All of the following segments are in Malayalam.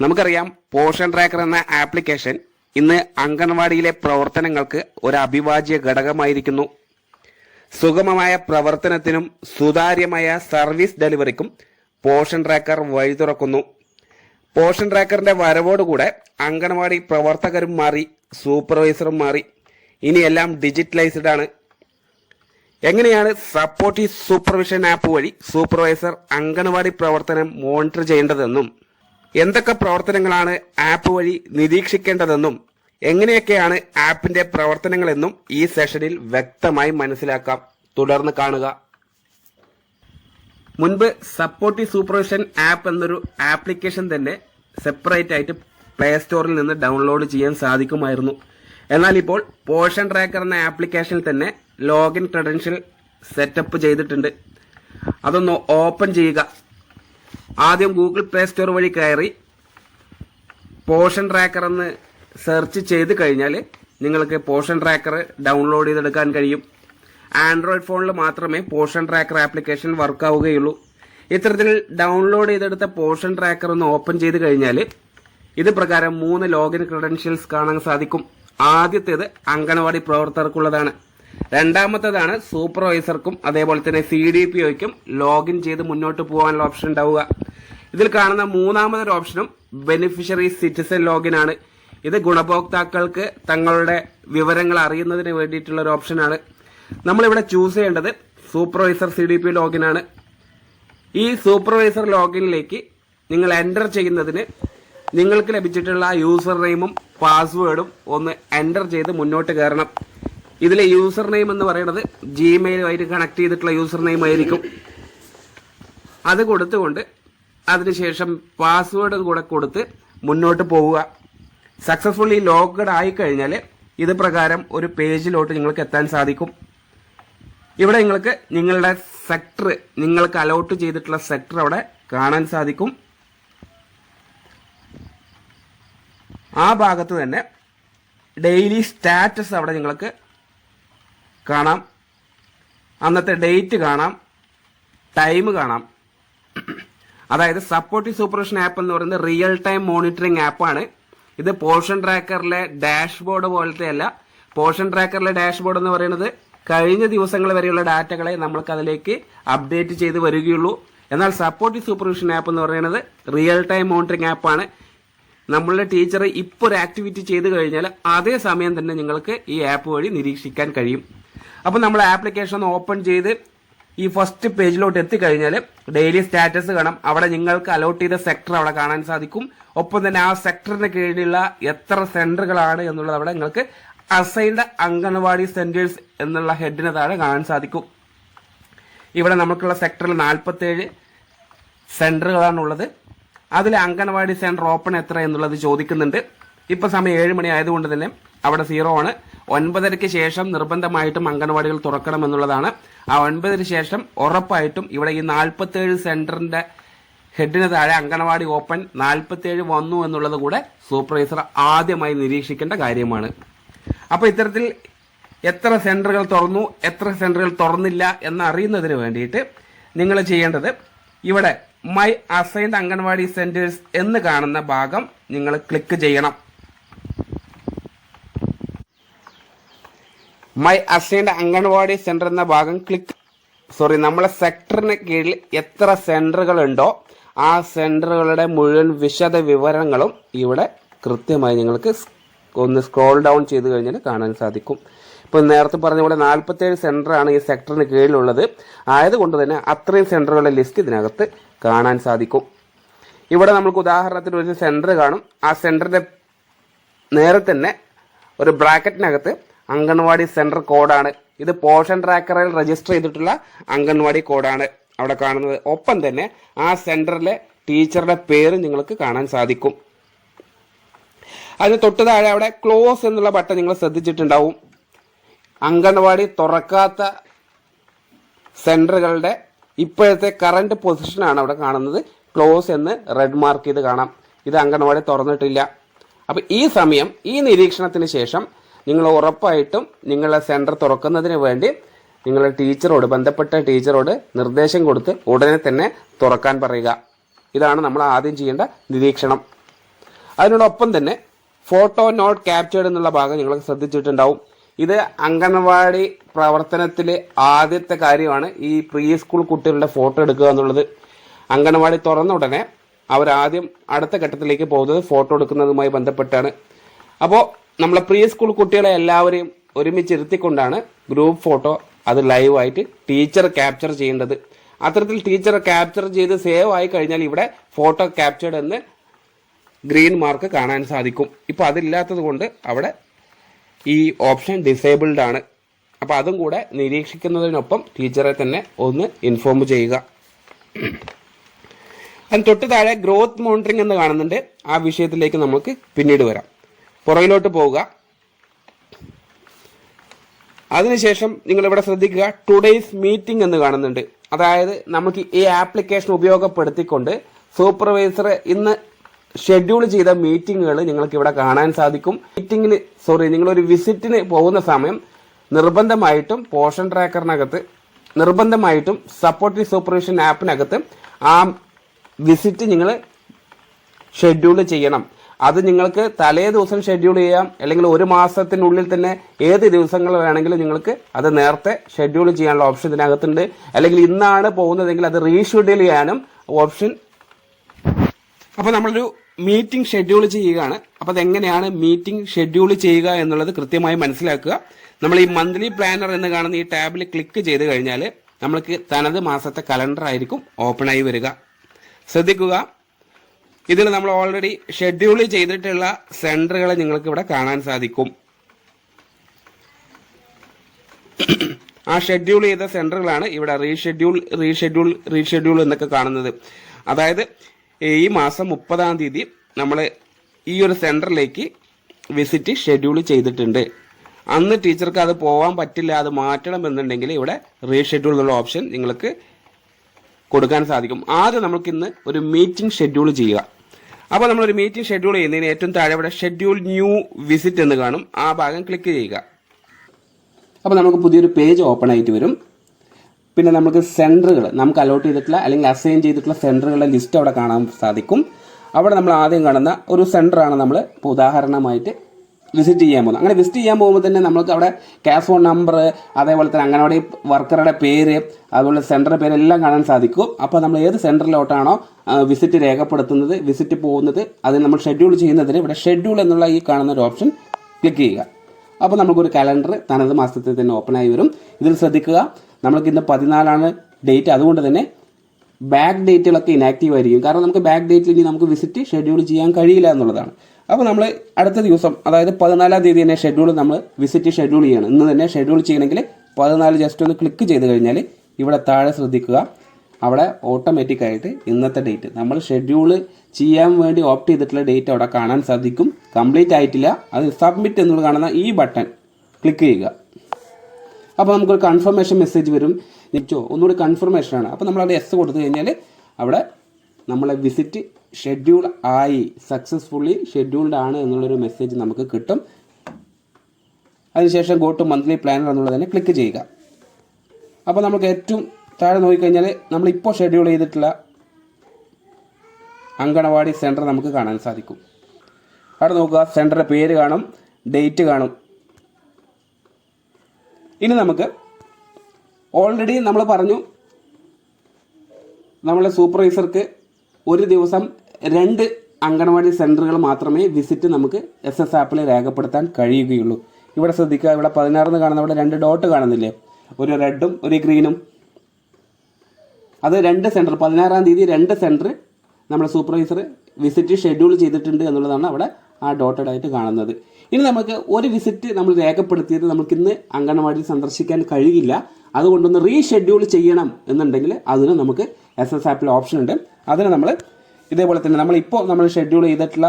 നമുക്കറിയാം പോഷൻ ട്രാക്കർ എന്ന ആപ്ലിക്കേഷൻ ഇന്ന് അംഗൻവാടിയിലെ പ്രവർത്തനങ്ങൾക്ക് ഒരു അഭിവാജ്യ ഘടകമായിരിക്കുന്നു. സുഗമമായ പ്രവർത്തനത്തിനും സുതാര്യമായ സർവീസ് ഡെലിവറിക്കും പോഷൻ ട്രാക്കർ വഴി തുറക്കുന്നു. പോഷൻ ട്രാക്കറിന്റെ വരവോടുകൂടെ അംഗൻവാടി പ്രവർത്തകരും മാറി സൂപ്പർവൈസറും മാറി. ഇനിയെല്ലാം ഡിജിറ്റലൈസ്ഡ് ആണ്. എങ്ങനെയാണ് സപ്പോർട്ടീവ് സൂപ്പർവിഷൻ ആപ്പ് വഴി സൂപ്പർവൈസർ അംഗൻവാടി പ്രവർത്തനം മോണിറ്റർ ചെയ്യേണ്ടതെന്നും എന്തൊക്കെ പ്രവർത്തനങ്ങളാണ് ആപ്പ് വഴി നിരീക്ഷിക്കേണ്ടതെന്നും എങ്ങനെയൊക്കെയാണ് ആപ്പിന്റെ പ്രവർത്തനങ്ങളെന്നും ഈ സെഷനിൽ വ്യക്തമായി മനസ്സിലാക്കാം. തുടർന്ന് കാണുക. മുൻപ് സപ്പോർട്ടി സൂപ്പർവിഷൻ ആപ്പ് എന്നൊരു ആപ്ലിക്കേഷൻ തന്നെ സെപ്പറേറ്റ് ആയിട്ട് പ്ലേ സ്റ്റോറിൽ നിന്ന് ഡൗൺലോഡ് ചെയ്യാൻ സാധിക്കുമായിരുന്നു. എന്നാൽ ഇപ്പോൾ പോഷൻ ട്രാക്കർ എന്ന ആപ്ലിക്കേഷനിൽ തന്നെ ലോഗിൻ ക്രെഡൻഷ്യൽ സെറ്റപ്പ് ചെയ്തിട്ടുണ്ട്. അതൊന്ന് ഓപ്പൺ ചെയ്യുക. ആദ്യം ഗൂഗിൾ പ്ലേ സ്റ്റോർ വഴി കയറി പോഷൻ ട്രാക്കർ എന്ന് സെർച്ച് ചെയ്ത് കഴിഞ്ഞാൽ നിങ്ങൾക്ക് പോഷൻ ട്രാക്കർ ഡൗൺലോഡ് ചെയ്തെടുക്കാൻ കഴിയും. ആൻഡ്രോയിഡ് ഫോണിൽ മാത്രമേ പോഷൻ ട്രാക്കർ ആപ്ലിക്കേഷൻ വർക്ക് ആവുകയുള്ളൂ. ഇത്തരത്തിൽ ഡൗൺലോഡ് ചെയ്തെടുത്ത പോഷൻ ട്രാക്കർ ഒന്ന് ഓപ്പൺ ചെയ്ത് കഴിഞ്ഞാൽ ഇത് പ്രകാരം മൂന്ന് ലോഗിൻ ക്രെഡൻഷ്യൽസ് കാണാൻ സാധിക്കും. ആദ്യത്തേത് അംഗനവാടി പ്രവർത്തകർക്കുള്ളതാണ്. രണ്ടാമത്തേതാണ് സൂപ്പർവൈസർക്കും അതേപോലെ തന്നെ സി ഡി പി ഒയ്ക്കും ലോഗിൻ ചെയ്ത് മുന്നോട്ട് പോകാനുള്ള ഓപ്ഷൻ ഉണ്ടാവുക. ഇതിൽ കാണുന്ന മൂന്നാമതൊരു ഓപ്ഷനും ബെനിഫിഷ്യറി സിറ്റിസൺ ലോഗിൻ ആണ്. ഇത് ഗുണഭോക്താക്കൾക്ക് തങ്ങളുടെ വിവരങ്ങൾ അറിയുന്നതിന് വേണ്ടിയിട്ടുള്ള ഒരു ഓപ്ഷനാണ് നമ്മളിവിടെ ചൂസ് ചെയ്യേണ്ടത് supervisor C D P login ആണ്. ഈ സൂപ്പർവൈസർ ലോഗിനിലേക്ക് നിങ്ങൾ എന്റർ ചെയ്യുന്നതിന് നിങ്ങൾക്ക് ലഭിച്ചിട്ടുള്ള യൂസർ നെയിമും പാസ്വേഡും ഒന്ന് എന്റർ ചെയ്ത് മുന്നോട്ട് കയറണം. ഇതിലെ യൂസർ നെയിം എന്ന് പറയുന്നത് ജിമെയിലുമായിട്ട് കണക്ട് ചെയ്തിട്ടുള്ള യൂസർ നെയിം ആയിരിക്കും. അത് കൊടുത്തുകൊണ്ട് അതിനുശേഷം പാസ്വേഡ് കൂടെ കൊടുത്ത് മുന്നോട്ട് പോവുക. സക്സസ്ഫുള്ളി ലോഗഡ് ആയി കഴിഞ്ഞാൽ ഇത് പ്രകാരം ഒരു പേജിലോട്ട് നിങ്ങൾക്ക് എത്താൻ സാധിക്കും. ഇവിടെ നിങ്ങൾക്ക് നിങ്ങളുടെ സെക്ടർ നിങ്ങൾക്ക് അലോട്ട് ചെയ്തിട്ടുള്ള സെക്ടർ അവിടെ കാണാൻ സാധിക്കും. ആ ഭാഗത്ത് തന്നെ ഡെയിലി സ്റ്റാറ്റസ് അവിടെ നിങ്ങൾക്ക് കാണാം. അന്നത്തെ ഡേറ്റ് കാണാം. ടൈം കാണാം. അതായത് സപ്പോർട്ടീവ് സൂപ്പർവിഷൻ ആപ്പ് എന്ന് പറയുന്നത് റിയൽ ടൈം മോണിറ്ററിംഗ് ആപ്പാണ് ഇത് പോർഷൻ ട്രാക്കറിലെ ഡാഷ്ബോർഡ് പോലത്തെ അല്ല പോർഷൻ ട്രാക്കറിലെ ഡാഷ്ബോർഡ് എന്ന് പറയുന്നത് കഴിഞ്ഞ ദിവസങ്ങൾ വരെയുള്ള ഡാറ്റകളെ നമ്മൾക്ക് അതിലേക്ക് അപ്ഡേറ്റ് ചെയ്ത് വരികയുള്ളൂ. എന്നാൽ സപ്പോർട്ടീവ് സൂപ്പർവിഷൻ ആപ്പ് എന്ന് പറയുന്നത് റിയൽ ടൈം മോണിറ്ററിംഗ് ആപ്പാണ് നമ്മളുടെ ടീച്ചർ ഇപ്പോൾ ഒരു ആക്ടിവിറ്റി ചെയ്ത് കഴിഞ്ഞാൽ അതേ സമയം തന്നെ നിങ്ങൾക്ക് ഈ ആപ്പ് വഴി നിരീക്ഷിക്കാൻ കഴിയും. അപ്പോൾ നമ്മൾ ആപ്ലിക്കേഷൻ ഒന്ന് ഓപ്പൺ ചെയ്ത് ഈ ഫസ്റ്റ് പേജിലോട്ട് എത്തിക്കഴിഞ്ഞാൽ ഡെയിലി സ്റ്റാറ്റസ് കാണാം. അവിടെ നിങ്ങൾക്ക് അലോട്ട് ചെയ്ത സെക്ടർ അവിടെ കാണാൻ സാധിക്കും. ഒപ്പം തന്നെ ആ സെക്ടറിന് കീഴിലുള്ള എത്ര സെന്ററുകളാണ് എന്നുള്ളത് അവിടെ നിങ്ങൾക്ക് അസൈൻഡ് അംഗൻവാടി സെന്റേഴ്സ് എന്നുള്ള ഹെഡിന് താഴെ കാണാൻ സാധിക്കും. ഇവിടെ നമുക്കുള്ള സെക്ടറിൽ നാൽപ്പത്തേഴ് സെന്ററുകളാണുള്ളത് അതിൽ അംഗൻവാടി സെന്റർ ഓപ്പൺ എത്ര എന്നുള്ളത് ചോദിക്കുന്നുണ്ട്. ഇപ്പൊ സമയം ഏഴ് മണി ആയതുകൊണ്ട് തന്നെ അവിടെ സീറോ ആണ്. ഒൻപതരയ്ക്ക് ശേഷം നിർബന്ധമായിട്ടും അംഗൻവാടികൾ തുറക്കണം എന്നുള്ളതാണ്. ആ ഒൻപതിന് ശേഷം ഉറപ്പായിട്ടും ഇവിടെ ഈ നാൽപ്പത്തേഴ് സെന്ററിന്റെ ഹെഡിന് താഴെ അംഗൻവാടി ഓപ്പൺ നാൽപ്പത്തേഴ് വന്നു എന്നുള്ളത് കൂടെ സൂപ്പർവൈസർ ആദ്യമായി നിരീക്ഷിക്കേണ്ട കാര്യമാണ്. അപ്പൊ ഇത്തരത്തിൽ എത്ര സെന്ററുകൾ തുറന്നു എത്ര സെന്ററുകൾ തുറന്നില്ല എന്നറിയുന്നതിന് വേണ്ടിയിട്ട് നിങ്ങൾ ചെയ്യേണ്ടത് ഇവിടെ മൈ അസൈൻഡ് അംഗൻവാടി സെന്റേഴ്സ് എന്ന് കാണുന്ന ഭാഗം നിങ്ങൾ ക്ലിക്ക് ചെയ്യണം. മൈ അസൈൻഡ് അംഗൻവാടി സെന്റർ എന്ന ഭാഗം ക്ലിക്ക് സോറി നമ്മളെ സെക്ടറിന് കീഴിൽ എത്ര സെന്ററുകൾ ഉണ്ടോ ആ സെന്ററുകളുടെ മുഴുവൻ വിശദ വിവരങ്ങളും ഇവിടെ കൃത്യമായി നിങ്ങൾക്ക് ഒന്ന് സ്ക്രോൾ ഡൗൺ ചെയ്ത് കഴിഞ്ഞാൽ കാണാൻ സാധിക്കും. ഇപ്പോൾ നേരത്തെ പറഞ്ഞ പോലെ നാൽപ്പത്തേഴ് സെന്ററാണ് ഈ സെക്ടറിന് കീഴിലുള്ളത്. ആയതുകൊണ്ട് തന്നെ അത്രയും സെന്ററുകളുടെ ലിസ്റ്റ് ഇതിനകത്ത് കാണാൻ സാധിക്കും. ഇവിടെ നമുക്ക് ഉദാഹരണത്തിന് ഒരു സെന്റർ കാണും. ആ സെന്ററിന്റെ നേരെ തന്നെ ഒരു ബ്രാക്കറ്റിനകത്ത് അംഗൻവാടി സെന്റർ കോഡാണ്. ഇത് പോഷൻ ട്രാക്കറിൽ രജിസ്റ്റർ ചെയ്തിട്ടുള്ള അംഗൻവാടി കോഡാണ് അവിടെ കാണുന്നത്. ഒപ്പം തന്നെ ആ സെന്ററിലെ ടീച്ചറുടെ പേര് നിങ്ങൾക്ക് കാണാൻ സാധിക്കും. അതിന് തൊട്ട് താഴെ അവിടെ ക്ലോസ് എന്നുള്ള ബട്ടൺ നിങ്ങൾ ശ്രദ്ധിച്ചിട്ടുണ്ടാവും. അംഗൻവാടി തുറക്കാത്ത സെന്ററുകളുടെ ഇപ്പോഴത്തെ കറണ്ട് പൊസിഷനാണ് അവിടെ കാണുന്നത്. ക്ലോസ് എന്ന് റെഡ് മാർക്ക് ചെയ്ത് കാണാം. ഇത് അംഗൻവാടി തുറന്നിട്ടില്ല. അപ്പൊ ഈ സമയം ഈ നിരീക്ഷണത്തിന് ശേഷം നിങ്ങൾ ഉറപ്പായിട്ടും നിങ്ങളെ സെന്റർ തുറക്കുന്നതിന് വേണ്ടി നിങ്ങളുടെ ടീച്ചറോട് ബന്ധപ്പെട്ട ടീച്ചറോട് നിർദ്ദേശം കൊടുത്ത് ഉടനെ തന്നെ തുറക്കാൻ പറയുക. ഇതാണ് നമ്മൾ ആദ്യം ചെയ്യേണ്ട നിരീക്ഷണം. അതിനോടൊപ്പം തന്നെ ഫോട്ടോ നോട്ട് ക്യാപ്ചേർഡ് എന്നുള്ള ഭാഗം നിങ്ങൾ ശ്രദ്ധിച്ചിട്ടുണ്ടാവും. ഇത് അംഗൻവാടി പ്രവർത്തനത്തിലെ ആദ്യത്തെ കാര്യമാണ് ഈ പ്രീ സ്കൂൾ കുട്ടികളുടെ ഫോട്ടോ എടുക്കുക എന്നുള്ളത്. അംഗൻവാടി തുറന്ന ഉടനെ അവരാദ്യം അടുത്ത ഘട്ടത്തിലേക്ക് പോകുന്നത് ഫോട്ടോ എടുക്കുന്നതുമായി ബന്ധപ്പെട്ടാണ്. അപ്പോൾ നമ്മളെ പ്രീ സ്കൂൾ കുട്ടികളെ എല്ലാവരെയും ഒരുമിച്ച് ഇരുത്തിക്കൊണ്ടാണ് ഗ്രൂപ്പ് ഫോട്ടോ അത് ലൈവായിട്ട് ടീച്ചർ ക്യാപ്ചർ ചെയ്യേണ്ടത്. അത്തരത്തിൽ ടീച്ചർ ക്യാപ്ചർ ചെയ്ത് സേവ് ആയി കഴിഞ്ഞാൽ ഇവിടെ ഫോട്ടോ ക്യാപ്ചേർഡ് എന്ന് ഗ്രീൻ മാർക്ക് കാണാൻ സാധിക്കും. ഇപ്പോൾ അതില്ലാത്തത് കൊണ്ട് അവിടെ ഈ ഓപ്ഷൻ ഡിസേബിൾഡ് ആണ്. അപ്പോൾ അതും കൂടെ നിരീക്ഷിക്കുന്നതിനൊപ്പം ടീച്ചറെ തന്നെ ഒന്ന് ഇൻഫോം ചെയ്യുക. അതിന് തൊട്ട് താഴെ ഗ്രോത്ത് മോണിറ്ററിംഗ് എന്ന് കാണുന്നുണ്ട്. ആ വിഷയത്തിലേക്ക് നമുക്ക് പിന്നീട് വരാം. പുറകിലോട്ട് പോവുക. അതിനുശേഷം നിങ്ങൾ ഇവിടെ ശ്രദ്ധിക്കുക ടുഡേയ്സ് മീറ്റിംഗ് എന്ന് കാണുന്നുണ്ട്. അതായത് നമുക്ക് ഈ ആപ്ലിക്കേഷൻ ഉപയോഗപ്പെടുത്തിക്കൊണ്ട് സൂപ്പർവൈസർ ഇന്ന് ഷെഡ്യൂൾ ചെയ്ത മീറ്റിങ്ങുകൾ നിങ്ങൾക്ക് ഇവിടെ കാണാൻ സാധിക്കും. മീറ്റിംഗിന് സോറി നിങ്ങളൊരു വിസിറ്റിന് പോകുന്ന സമയം നിർബന്ധമായിട്ടും പോഷൻ ട്രാക്കറിനകത്ത് നിർബന്ധമായിട്ടും സപ്പോർട്ടീവ് സൂപ്പർവിഷൻ ആപ്പിനകത്ത് ആ വിസിറ്റ് നിങ്ങൾ ഷെഡ്യൂൾ ചെയ്യണം. അത് നിങ്ങൾക്ക് തലേ ദിവസം ഷെഡ്യൂൾ ചെയ്യാം. അല്ലെങ്കിൽ ഒരു മാസത്തിനുള്ളിൽ തന്നെ ഏത് ദിവസങ്ങൾ വേണമെങ്കിലും നിങ്ങൾക്ക് അത് നേരത്തെ ഷെഡ്യൂൾ ചെയ്യാനുള്ള ഓപ്ഷൻ ഇതിനകത്തുണ്ട്. അല്ലെങ്കിൽ ഇന്നാണ് പോകുന്നതെങ്കിൽ അത് റീഷെഡ്യൂൾ ചെയ്യാനും ഓപ്ഷൻ അപ്പോൾ നമ്മളൊരു മീറ്റിംഗ് ഷെഡ്യൂൾ ചെയ്യുകയാണ്. അപ്പോൾ അതെങ്ങനെയാണ് മീറ്റിംഗ് ഷെഡ്യൂൾ ചെയ്യുക എന്നുള്ളത് കൃത്യമായി മനസ്സിലാക്കുക. നമ്മൾ ഈ മന്ത്ലി പ്ലാനർ എന്ന് കാണുന്ന ഈ ടാബിൽ ക്ലിക്ക് ചെയ്ത് കഴിഞ്ഞാൽ നമ്മൾക്ക് തനത് മാസത്തെ കലണ്ടർ ആയിരിക്കും ഓപ്പൺ ആയി വരിക. ശ്രദ്ധിക്കുക. ഇതിൽ നമ്മൾ ഓൾറെഡി ഷെഡ്യൂൾ ചെയ്തിട്ടുള്ള സെന്ററുകളെ നിങ്ങൾക്ക് ഇവിടെ കാണാൻ സാധിക്കും. ആ ഷെഡ്യൂൾ ചെയ്ത സെന്ററുകളാണ് ഇവിടെ റീഷെഡ്യൂൾ റീഷെഡ്യൂൾ റീഷെഡ്യൂൾ എന്നൊക്കെ കാണുന്നത്. അതായത് ഈ മാസം മുപ്പതാം തീയതി നമ്മൾ ഈ ഒരു സെന്ററിലേക്ക് വിസിറ്റ് ഷെഡ്യൂൾ ചെയ്തിട്ടുണ്ട്. അന്ന് ടീച്ചർക്ക് അത് പോകാൻ പറ്റില്ല അത് മാറ്റണം എന്നുണ്ടെങ്കിൽ ഇവിടെ റീഷെഡ്യൂൾ എന്നുള്ള ഓപ്ഷൻ നിങ്ങൾക്ക് കൊടുക്കാൻ സാധിക്കും. ആദ്യം നമുക്കിന്ന് ഒരു മീറ്റിംഗ് ഷെഡ്യൂൾ ചെയ്യുക. അപ്പോൾ നമ്മളൊരു മീറ്റിംഗ് ഷെഡ്യൂൾ ചെയ്യുന്നതിന് ഏറ്റവും താഴെ ഇവിടെ ഷെഡ്യൂൾ ന്യൂ വിസിറ്റ് എന്ന് കാണും. ആ ഭാഗം ക്ലിക്ക് ചെയ്യുക. അപ്പോൾ നമുക്ക് പുതിയൊരു പേജ് ഓപ്പൺ ആയിട്ട് വരും. പിന്നെ നമുക്ക് സെന്ററുകൾ നമുക്ക് അലോട്ട് ചെയ്തിട്ടുള്ള അല്ലെങ്കിൽ അസൈൻ ചെയ്തിട്ടുള്ള സെന്ററുകളുടെ ലിസ്റ്റ് അവിടെ കാണാൻ സാധിക്കും. അവിടെ നമ്മൾ ആദ്യം കാണുന്ന ഒരു സെന്ററാണ് നമ്മൾ ഇപ്പോൾ ഉദാഹരണമായിട്ട് വിസിറ്റ് ചെയ്യാൻ പോകുന്നത്. അങ്ങനെ വിസിറ്റ് ചെയ്യാൻ പോകുമ്പോൾ തന്നെ നമുക്ക് അവിടെ ക്യാഷ് ഫോൺ നമ്പർ അതേപോലെ തന്നെ അങ്ങനവാടി വർക്കറുടെ പേര് അതുപോലെ സെന്ററിന്റെ പേര് എല്ലാം കാണാൻ സാധിക്കും. അപ്പോൾ നമ്മൾ ഏത് സെന്ററിലോട്ടാണോ വിസിറ്റ് രേഖപ്പെടുത്തുന്നത് വിസിറ്റ് പോകുന്നത് അതിന് നമ്മൾ ഷെഡ്യൂൾ ചെയ്യുന്നതിന് ഇവിടെ ഷെഡ്യൂൾ എന്നുള്ള ഈ കാണുന്ന ഒരു ഓപ്ഷൻ ക്ലിക്ക് ചെയ്യുക. അപ്പോൾ നമുക്കൊരു കലണ്ടർ തനത് മാസത്തിൽ തന്നെ ഓപ്പൺ ആയി വരും. ഇതിൽ ശ്രദ്ധിക്കുക നമ്മൾക്ക് ഇന്ന് പതിനാലാണ് ഡേറ്റ് അതുകൊണ്ട് തന്നെ ബാക്ക് ഡേറ്റുകളൊക്കെ ഇനാക്റ്റീവ് ആയിരിക്കും. കാരണം നമുക്ക് ബാക്ക് ഡേറ്റിൽ ഇനി നമുക്ക് വിസിറ്റ് ഷെഡ്യൂൾ ചെയ്യാൻ കഴിയില്ല എന്നുള്ളതാണ്. അപ്പോൾ നമ്മൾ അടുത്ത ദിവസം അതായത് പതിനാലാം തീയതി തന്നെ ഷെഡ്യൂൾ നമ്മൾ വിസിറ്റ് ഷെഡ്യൂൾ ചെയ്യണം. ഇന്ന് തന്നെ ഷെഡ്യൂൾ ചെയ്യണമെങ്കിൽ പതിനാല് ജസ്റ്റ് ഒന്ന് ക്ലിക്ക് ചെയ്ത് കഴിഞ്ഞാൽ ഇവിടെ താഴെ ശ്രദ്ധിക്കുക. അവിടെ ഓട്ടോമാറ്റിക്കായിട്ട് ഇന്നത്തെ ഡേറ്റ് നമ്മൾ ഷെഡ്യൂൾ ചെയ്യാൻ വേണ്ടി ഓപ്റ്റ് ചെയ്തിട്ടുള്ള ഡേറ്റ് അവിടെ കാണാൻ സാധിക്കും. കംപ്ലീറ്റ് ആയിട്ടില്ല. അത് സബ്മിറ്റ് എന്നുള്ള കാണുന്ന ഈ ബട്ടൺ ക്ലിക്ക് ചെയ്യുക. അപ്പോൾ നമുക്കൊരു കൺഫർമേഷൻ മെസ്സേജ് വരും. നിച്ചോ ഒന്നുകൂടി കൺഫർമേഷൻ ആണ്. അപ്പോൾ നമ്മളവിടെ എസ് കൊടുത്തു കഴിഞ്ഞാൽ അവിടെ നമ്മളെ വിസിറ്റ് ഷെഡ്യൂൾ ആയി സക്സസ്ഫുള്ളി ഷെഡ്യൂൾഡ് ആണ് എന്നുള്ളൊരു മെസ്സേജ് നമുക്ക് കിട്ടും. അതിനുശേഷം ഗോ ടു മന്ത്ലി പ്ലാനർ എന്നുള്ളത് തന്നെ ക്ലിക്ക് ചെയ്യുക. അപ്പോൾ നമുക്ക് ഏറ്റവും താഴെ നോക്കിക്കഴിഞ്ഞാൽ നമ്മളിപ്പോൾ ഷെഡ്യൂൾ ചെയ്തിട്ടുള്ള അങ്കണവാടി സെന്റർ നമുക്ക് കാണാൻ സാധിക്കും. അവിടെ നോക്കുക സെന്ററിന്റെ പേര് കാണും ഡേറ്റ് കാണും. ഇനി നമുക്ക് ഓൾറെഡി നമ്മൾ പറഞ്ഞു നമ്മളെ സൂപ്പർവൈസർക്ക് ഒരു ദിവസം രണ്ട് അംഗനവാടി സെന്ററുകൾ മാത്രമേ വിസിറ്റ് നമുക്ക് എസ് എസ് ആപ്പിൽ രേഖപ്പെടുത്താൻ കഴിയുകയുള്ളൂ. ഇവിടെ ശ്രദ്ധിക്കുക ഇവിടെ പതിനാറിന് കാണുന്ന ഇവിടെ രണ്ട് ഡോട്ട് കാണുന്നില്ലേ? ഒരു റെഡും ഒരു ഗ്രീനും. അത് രണ്ട് സെന്റർ പതിനാറാം തീയതി രണ്ട് സെന്റർ നമ്മുടെ സൂപ്പർവൈസർ വിസിറ്റ് ഷെഡ്യൂൾ ചെയ്തിട്ടുണ്ട് എന്നുള്ളതാണ് അവിടെ ആ ഡോട്ടഡ് ആയിട്ട് കാണുന്നത്. ഇനി നമുക്ക് ഒരു വിസിറ്റ് നമ്മൾ രേഖപ്പെടുത്തിയത് നമുക്ക് ഇന്ന് അംഗനവാടി സന്ദർശിക്കാൻ കഴിയില്ല. അതുകൊണ്ടൊന്ന് റീഷെഡ്യൂൾ ചെയ്യണം എന്നുണ്ടെങ്കിൽ അതിന് നമുക്ക് എസ് എസ് ആപ്പിൽ ഓപ്ഷൻ ഉണ്ട്. അതിന് നമ്മൾ ഇതേപോലെ തന്നെ നമ്മളിപ്പോൾ നമ്മൾ ഷെഡ്യൂൾ ചെയ്തിട്ടുള്ള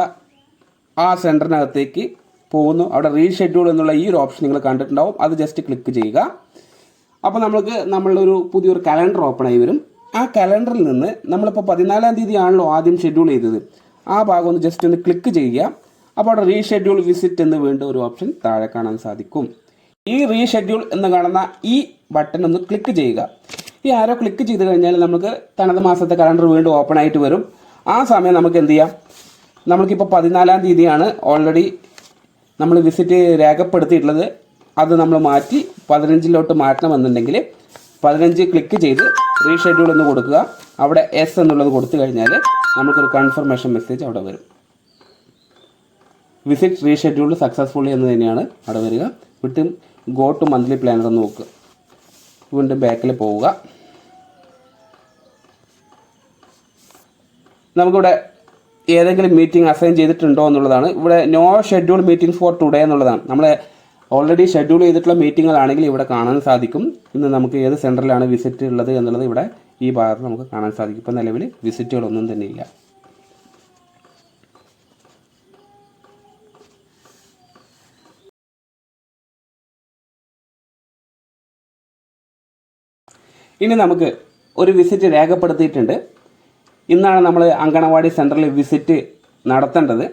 ആ സെന്ററിനകത്തേക്ക് പോകുന്നു. അവിടെ റീഷെഡ്യൂൾ എന്നുള്ള ഈ ഒരു ഓപ്ഷൻ നിങ്ങൾ കണ്ടിട്ടുണ്ടാവും. അത് ജസ്റ്റ് ക്ലിക്ക് ചെയ്യുക. അപ്പോൾ നമുക്ക് നമ്മളൊരു പുതിയൊരു കലണ്ടർ ഓപ്പൺ ആയി വരും. ആ കലണ്ടറിൽ നിന്ന് നമ്മളിപ്പോൾ പതിനാലാം തീയതി ആണല്ലോ ആദ്യം ഷെഡ്യൂൾ ചെയ്തത്. ആ ഭാഗം ഒന്ന് ജസ്റ്റ് ഒന്ന് ക്ലിക്ക് ചെയ്യുക. അപ്പോൾ അവിടെ റീഷെഡ്യൂൾ വിസിറ്റ് എന്ന് വീണ്ടും ഒരു ഓപ്ഷൻ താഴെ കാണാൻ സാധിക്കും. ഈ റീഷെഡ്യൂൾ എന്ന് കാണുന്ന ഈ ബട്ടൺ ഒന്ന് ക്ലിക്ക് ചെയ്യുക. ഈ ആരോ ക്ലിക്ക് ചെയ്ത് കഴിഞ്ഞാൽ നമുക്ക് തനത് മാസത്തെ കലണ്ടർ വീണ്ടും ഓപ്പൺ ആയിട്ട് വരും. ആ സമയം നമുക്ക് എന്ത് ചെയ്യാം? നമ്മൾക്കിപ്പോൾ പതിനാലാം തീയതിയാണ് ഓൾറെഡി നമ്മൾ വിസിറ്റ് രേഖപ്പെടുത്തിയിട്ടുള്ളത്. അത് നമ്മൾ മാറ്റി പതിനഞ്ചിലോട്ട് മാറ്റണമെന്നുണ്ടെങ്കിൽ പതിനഞ്ച് ക്ലിക്ക് ചെയ്ത് റീഷെഡ്യൂൾ എന്ന് കൊടുക്കുക. അവിടെ എസ് എന്നുള്ളത് കൊടുത്തു കഴിഞ്ഞാൽ നമുക്കൊരു കൺഫർമേഷൻ മെസ്സേജ് അവിടെ വരും. വിസിറ്റ് റീഷെഡ്യൂൾ സക്സസ്ഫുള്ളി എന്ന് തന്നെയാണ് അവിടെ വരിക. വിട്ടും ഗോ ടു മന്ത്ലി പ്ലാനർ എന്ന് നോക്കുക. വീണ്ടും ബാക്കിൽ പോവുക. നമുക്കിവിടെ ഏതെങ്കിലും മീറ്റിംഗ് അസൈൻ ചെയ്തിട്ടുണ്ടോ എന്നുള്ളതാണ്. ഇവിടെ no schedule meeting for today എന്നുള്ളതാണ്. നമ്മൾ ഓൾറെഡി ഷെഡ്യൂൾ ചെയ്തിട്ടുള്ള മീറ്റിങ്ങുകളാണെങ്കിൽ ഇവിടെ കാണാൻ സാധിക്കും. ഇന്ന് നമുക്ക് ഏത് സെന്ററിലാണ് വിസിറ്റ് ഉള്ളത് എന്നുള്ളത് ഇവിടെ ഈ ഭാഗത്ത് നമുക്ക് കാണാൻ സാധിക്കും. ഇപ്പോൾ നിലവിൽ വിസിറ്റുകളൊന്നും തന്നെ ഇല്ല. ഇനി നമുക്ക് ഒരു വിസിറ്റ് രേഖപ്പെടുത്തിയിട്ടുണ്ട്. ഇന്നാണ് നമ്മൾ അങ്കണവാടി സെന്ററിൽ വിസിറ്റ് നടത്തേണ്ടത്.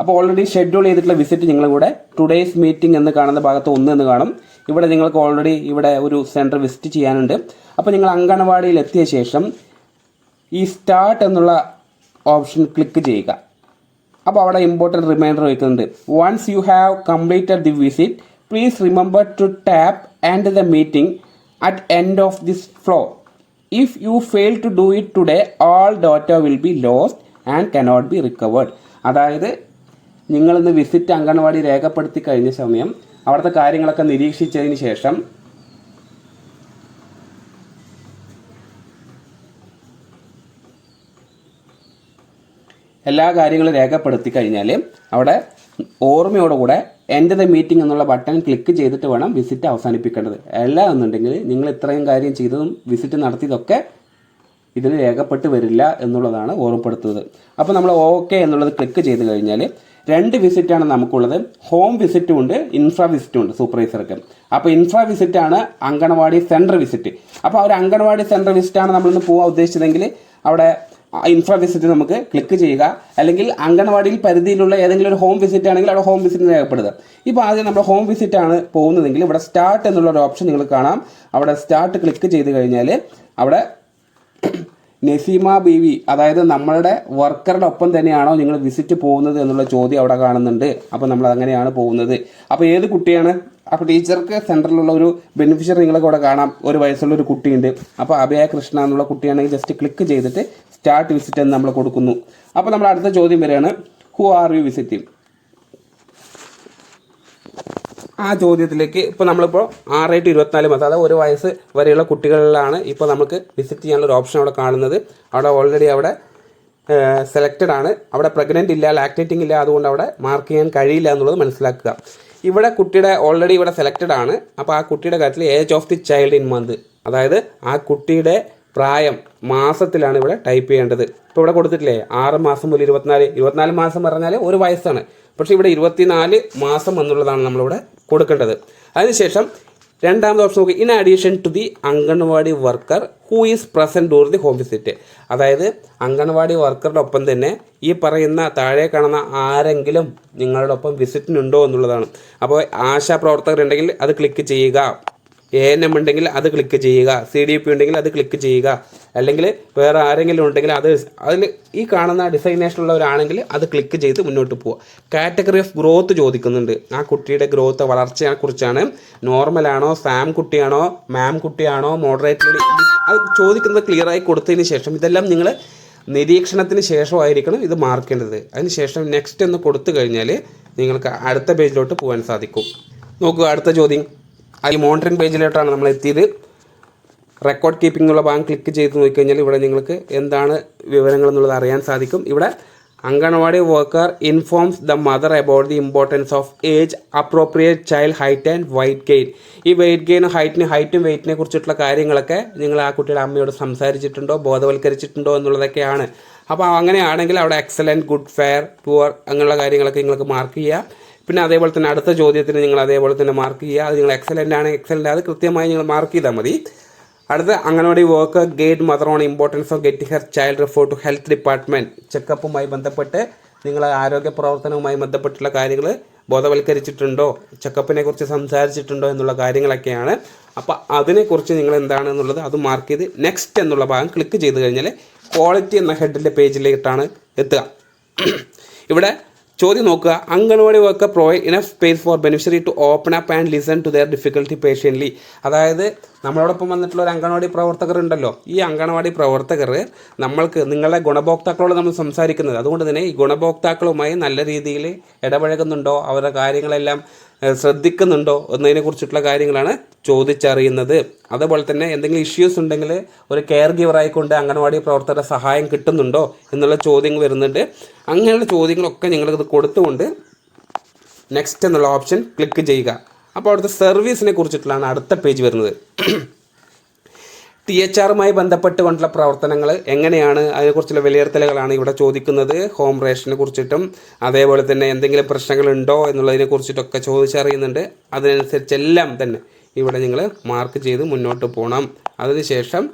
അപ്പോൾ ഓൾറെഡി ഷെഡ്യൂൾ ചെയ്തിട്ടുള്ള വിസിറ്റ് നിങ്ങൾ കൂടെ. ടുഡേയ്സ് മീറ്റിംഗ് എന്ന് കാണുന്ന ഭാഗത്ത് ഒന്ന് എന്ന് കാണും. ഇവിടെ നിങ്ങൾക്ക് ഓൾറെഡി ഇവിടെ ഒരു സെന്റർ വിസിറ്റ് ചെയ്യാനുണ്ട്. അപ്പോൾ നിങ്ങൾ അങ്കണവാടിയിൽ എത്തിയ ശേഷം ഈ സ്റ്റാർട്ട് എന്നുള്ള ഓപ്ഷൻ ക്ലിക്ക് ചെയ്യുക. അപ്പോൾ അവിടെ ഇമ്പോർട്ടന്റ് റിമൈൻഡർ വയ്ക്കുന്നുണ്ട്. Once you have completed the visit please remember to tap and the meeting at end of this flow if you fail to do it today all data will be lost and cannot be recovered അതായത് നിങ്ങളിന്ന് വിസിറ്റ് അംഗൻവാടി രേഖപ്പെടുത്തി കഴിഞ്ഞ സമയം അവിടുത്തെ കാര്യങ്ങളൊക്കെ നിരീക്ഷിച്ചതിന് ശേഷം എല്ലാ കാര്യങ്ങളും രേഖപ്പെടുത്തി കഴിഞ്ഞാൽ അവിടെ ഓർമ്മയോടുകൂടെ എന്റെ ദ മീറ്റിംഗ് എന്നുള്ള ബട്ടൺ ക്ലിക്ക് ചെയ്തിട്ട് വേണം വിസിറ്റ് അവസാനിപ്പിക്കേണ്ടത്. അല്ല എന്നുണ്ടെങ്കിൽ നിങ്ങൾ ഇത്രയും കാര്യം ചെയ്തതും വിസിറ്റ് നടത്തിയതൊക്കെ ഇതിൽ രേഖപ്പെട്ട് വരില്ല എന്നുള്ളതാണ് ഓർമ്മപ്പെടുത്തുന്നത്. അപ്പോൾ നമ്മൾ ഓക്കെ എന്നുള്ളത് ക്ലിക്ക് ചെയ്ത് കഴിഞ്ഞാൽ രണ്ട് വിസിറ്റാണ് നമുക്കുള്ളത്. ഹോം വിസിറ്റും ഉണ്ട് ഇൻഫ്രാ വിസിറ്റും ഉണ്ട് സൂപ്പർവൈസർക്ക് അപ്പോൾ ഇൻഫ്രാ വിസിറ്റാണ് അങ്കണവാടി സെന്റർ വിസിറ്റ് അപ്പോൾ ഒരു അങ്കണവാടി സെന്റർ വിസിറ്റാണ് നമ്മളിന്ന് പോകാൻ ഉദ്ദേശിച്ചതെങ്കിൽ അവിടെ ഇൻഫ്രാ വിസിറ്റ് നമുക്ക് ക്ലിക്ക് ചെയ്യുക. അല്ലെങ്കിൽ അംഗൻവാടിയിൽ പരിധിയിലുള്ള ഏതെങ്കിലും ഒരു ഹോം വിസിറ്റ് ആണെങ്കിൽ അവിടെ ഹോം വിസിറ്റ് രേഖപ്പെടുക ഇപ്പോൾ ആദ്യം നമ്മൾ ഹോം വിസിറ്റ് ആണ് പോകുന്നതെങ്കിൽ ഇവിടെ സ്റ്റാർട്ട് എന്നുള്ള ഒരു ഓപ്ഷൻ നിങ്ങൾ കാണാം. അവിടെ സ്റ്റാർട്ട് ക്ലിക്ക് ചെയ്ത് കഴിഞ്ഞാൽ അവിടെ നസീമ ബീവി അതായത് നമ്മളുടെ വർക്കറുടെ ഒപ്പം തന്നെയാണോ നിങ്ങൾ വിസിറ്റ് പോകുന്നത് എന്നുള്ള ചോദ്യം അവിടെ കാണുന്നുണ്ട്. അപ്പോൾ നമ്മൾ അങ്ങനെയാണ് പോകുന്നത്. അപ്പോൾ ഏത് കുട്ടിയാണ്? അപ്പോൾ ടീച്ചർക്ക് സെന്ററിലുള്ള ഒരു ബെനിഫിഷ്യറി നിങ്ങൾക്ക് അവിടെ കാണാം. ഒരു വയസ്സുള്ള ഒരു കുട്ടിയുണ്ട്. അപ്പോൾ അഭയ കൃഷ്ണ എന്നുള്ള കുട്ടിയാണെങ്കിൽ ജസ്റ്റ് ക്ലിക്ക് ചെയ്തിട്ട് സ്റ്റാർട്ട് വിസിറ്റ് എന്ന് നമ്മൾ കൊടുക്കുന്നു. അപ്പോൾ നമ്മൾ അടുത്ത ചോദ്യം വരികയാണ്. ഹു ആർ യു വിസിറ്റിംഗ് ആ ചോദ്യത്തിലേക്ക് ഇപ്പോൾ നമ്മളിപ്പോൾ ആറ് ടു ഇരുപത്തിനാല് മാസം അതായത് ഒരു വയസ്സ് വരെയുള്ള കുട്ടികളിലാണ് ഇപ്പോൾ നമുക്ക് വിസിറ്റ് ചെയ്യാനുള്ള ഒരു ഓപ്ഷൻ അവിടെ കാണുന്നത്. അവിടെ ഓൾറെഡി അവിടെ സെലക്റ്റഡ് ആണ്. അവിടെ പ്രഗ്നന്റ് ഇല്ല ലാക്ടേറ്റിംഗ് ഇല്ല അതുകൊണ്ട് അവിടെ മാർക്ക് ചെയ്യാൻ കഴിയില്ല എന്നുള്ളത് മനസ്സിലാക്കുക. ഇവിടെ കുട്ടിയുടെ ഓൾറെഡി ഇവിടെ സെലക്റ്റഡ് ആണ്. അപ്പോൾ ആ കുട്ടിയുടെ കാര്യത്തിൽ age of the child in month അതായത് ആ കുട്ടിയുടെ പ്രായം മാസത്തിലാണ് ഇവിടെ ടൈപ്പ് ചെയ്യേണ്ടത്. ഇപ്പോൾ ഇവിടെ കൊടുത്തിട്ടില്ലേ? ആറ് മാസം മുതൽ ഇരുപത്തിനാല് ഇരുപത്തിനാല് മാസം പറഞ്ഞാൽ ഒരു വയസ്സാണ്. പക്ഷേ ഇവിടെ ഇരുപത്തിനാല് മാസം എന്നുള്ളതാണ് നമ്മളിവിടെ കൊടുക്കേണ്ടത്. അതിനുശേഷം രണ്ടാമത്തെ ഓപ്ഷൻ നോക്കി. In addition to the anganwadi worker who is present during the home visit അതായത് അംഗൻവാടി വർക്കറുടെ ഒപ്പം തന്നെ ഈ പറയുന്ന താഴെ കാണുന്ന ആരെങ്കിലും നിങ്ങളുടെ ഒപ്പം വിസിറ്റിനുണ്ടോ എന്നുള്ളതാണ്. അപ്പോൾ ആശാ പ്രവർത്തകരുണ്ടെങ്കിൽ അത് ക്ലിക്ക് ചെയ്യുക. എ എൻ എം ഉണ്ടെങ്കിൽ അത് ക്ലിക്ക് ചെയ്യുക. സി ഡി പി ഉണ്ടെങ്കിൽ അത് ക്ലിക്ക് ചെയ്യുക. അല്ലെങ്കിൽ വേറെ ആരെങ്കിലും ഉണ്ടെങ്കിൽ അത് അതിൽ ഈ കാണുന്ന ഡിസൈനേഷൻ ഉള്ളവരാണെങ്കിൽ അത് ക്ലിക്ക് ചെയ്ത് മുന്നോട്ട് പോവുക. കാറ്റഗറി ഓഫ് ഗ്രോത്ത് ചോദിക്കുന്നുണ്ട്. ആ കുട്ടിയുടെ ഗ്രോത്ത് വളർച്ചയെ കുറിച്ചാണ് നോർമലാണോ സാം കുട്ടിയാണോ? മാം കുട്ടിയാണോ? മോഡറേറ്റ് അത് ചോദിക്കുന്നത് ക്ലിയർ ആയി കൊടുത്തതിന് ശേഷം ഇതെല്ലാം നിങ്ങൾ നിരീക്ഷണത്തിന് ശേഷമായിരിക്കണം ഇത് മാർക്കേണ്ടത് ചെയ്യേണ്ടത്. അതിന് ശേഷം നെക്സ്റ്റ് എന്ന് കൊടുത്തു കഴിഞ്ഞാൽ നിങ്ങൾക്ക് അടുത്ത പേജിലോട്ട് പോകാൻ സാധിക്കും. നോക്കുക അടുത്ത ചോദ്യം. ഈ മോണിറ്ററിംഗ് പേജിലോട്ടാണ് നമ്മൾ എത്തിയത്. റെക്കോർഡ് കീപ്പിംഗ് എന്നുള്ള ഭാഗം ക്ലിക്ക് ചെയ്ത് നോക്കിക്കഴിഞ്ഞാൽ ഇവിടെ നിങ്ങൾക്ക് എന്താണ് വിവരങ്ങൾ എന്നുള്ളത് അറിയാൻ സാധിക്കും. ഇവിടെ anganwadi worker informs the mother about the importance of age appropriate child height and weight gain ഈ വെയിറ്റ് ഗെയിനും ഹൈറ്റിന് ഹൈറ്റും വെയിറ്റിനെ കുറിച്ചിട്ടുള്ള കാര്യങ്ങളൊക്കെ നിങ്ങൾ ആ കുട്ടിയുടെ അമ്മയോട് സംസാരിച്ചിട്ടുണ്ടോ ബോധവൽക്കരിച്ചിട്ടുണ്ടോ എന്നുള്ളതൊക്കെയാണ്. അപ്പോൾ അങ്ങനെയാണെങ്കിൽ അവിടെ എക്സലന്റ് ഗുഡ് ഫെയർ പുവർ അങ്ങനെയുള്ള കാര്യങ്ങളൊക്കെ നിങ്ങൾക്ക് മാർക്ക് ചെയ്യുക പിന്നെ അതേപോലെ തന്നെ അടുത്ത ചോദ്യത്തിന് നിങ്ങൾ അതേപോലെ തന്നെ മാർക്ക് ചെയ്യുക. അത് നിങ്ങൾ എക്സലന്റ് ആണ് എക്സലന്റ് അത് കൃത്യമായി നിങ്ങൾ മാർക്ക് ചെയ്താൽ മതി. അടുത്ത anganwadi work guide mother on importance of get her child refer to health department ചെക്കപ്പുമായി ബന്ധപ്പെട്ട് നിങ്ങൾ ആരോഗ്യ പ്രവർത്തനവുമായി ബന്ധപ്പെട്ടുള്ള കാര്യങ്ങൾ ബോധവൽക്കരിച്ചിട്ടുണ്ടോ? ചെക്കപ്പിനെ കുറിച്ച് സംസാരിച്ചിട്ടുണ്ടോ എന്നുള്ള കാര്യങ്ങളൊക്കെയാണ്. അപ്പോൾ അതിനെക്കുറിച്ച് നിങ്ങൾ എന്താണ് എന്നുള്ളത് അത് മാർക്ക് ചെയ്ത് നെക്സ്റ്റ് എന്നുള്ള ഭാഗം ക്ലിക്ക് ചെയ്ത് കഴിഞ്ഞാൽ ക്വാളിറ്റി എന്ന ഹെഡിന്റെ പേജിലേക്കാണ് എത്തുക. ഇവിടെ ചോദ്യം നോക്കുക. Anganwadi worker provide enough space for beneficiary to open up and listen to their difficulty patiently അതായത് നമ്മളോടൊപ്പം വന്നിട്ടുള്ള ഒരു അംഗൻവാടി പ്രവർത്തകർ ഉണ്ടല്ലോ. ഈ അംഗൻവാടി പ്രവർത്തകർ നമ്മൾക്ക് നിങ്ങളുടെ ഗുണഭോക്താക്കളോട് നമ്മൾ സംസാരിക്കുന്നത്. അതുകൊണ്ട് തന്നെ ഈ ഗുണഭോക്താക്കളുമായി നല്ല രീതിയിൽ ഇടപഴകുന്നുണ്ടോ? അവരുടെ കാര്യങ്ങളെല്ലാം ശ്രദ്ധിക്കുന്നുണ്ടോ എന്നതിനെ കുറിച്ചിട്ടുള്ള കാര്യങ്ങളാണ് ചോദിച്ചറിയുന്നത്. അതുപോലെ തന്നെ എന്തെങ്കിലും ഇഷ്യൂസ് ഉണ്ടെങ്കിൽ ഒരു കെയർ ഗിവർ ആയിക്കൊണ്ട് അംഗൻവാടി പ്രവർത്തകരുടെ സഹായം കിട്ടുന്നുണ്ടോ എന്നുള്ള ചോദ്യങ്ങൾ വരുന്നുണ്ട്. അങ്ങനെയുള്ള ചോദ്യങ്ങളൊക്കെ നിങ്ങളിത് കൊടുത്തുകൊണ്ട് നെക്സ്റ്റ് എന്നുള്ള ഓപ്ഷൻ ക്ലിക്ക് ചെയ്യുക. അപ്പോൾ അവിടുത്തെ സർവീസിനെ കുറിച്ചിട്ടുള്ളതാണ് അടുത്ത പേജ് വരുന്നത്. ടി എച്ച് ആറുമായി ബന്ധപ്പെട്ടുകൊണ്ടുള്ള പ്രവർത്തനങ്ങൾ എങ്ങനെയാണ്? അതിനെക്കുറിച്ചുള്ള വിലയിരുത്തലുകളാണ് ഇവിടെ ചോദിക്കുന്നത്. ഹോം റേഷനെ കുറിച്ചിട്ടും അതേപോലെ തന്നെ എന്തെങ്കിലും പ്രശ്നങ്ങളുണ്ടോ എന്നുള്ളതിനെ കുറിച്ചിട്ടൊക്കെ ചോദിച്ചറിയുന്നുണ്ട്. അതിനനുസരിച്ചെല്ലാം തന്നെ ഇവിടെ നിങ്ങൾ മാർക്ക് ചെയ്ത് മുന്നോട്ട് പോകണം അതിനുശേഷം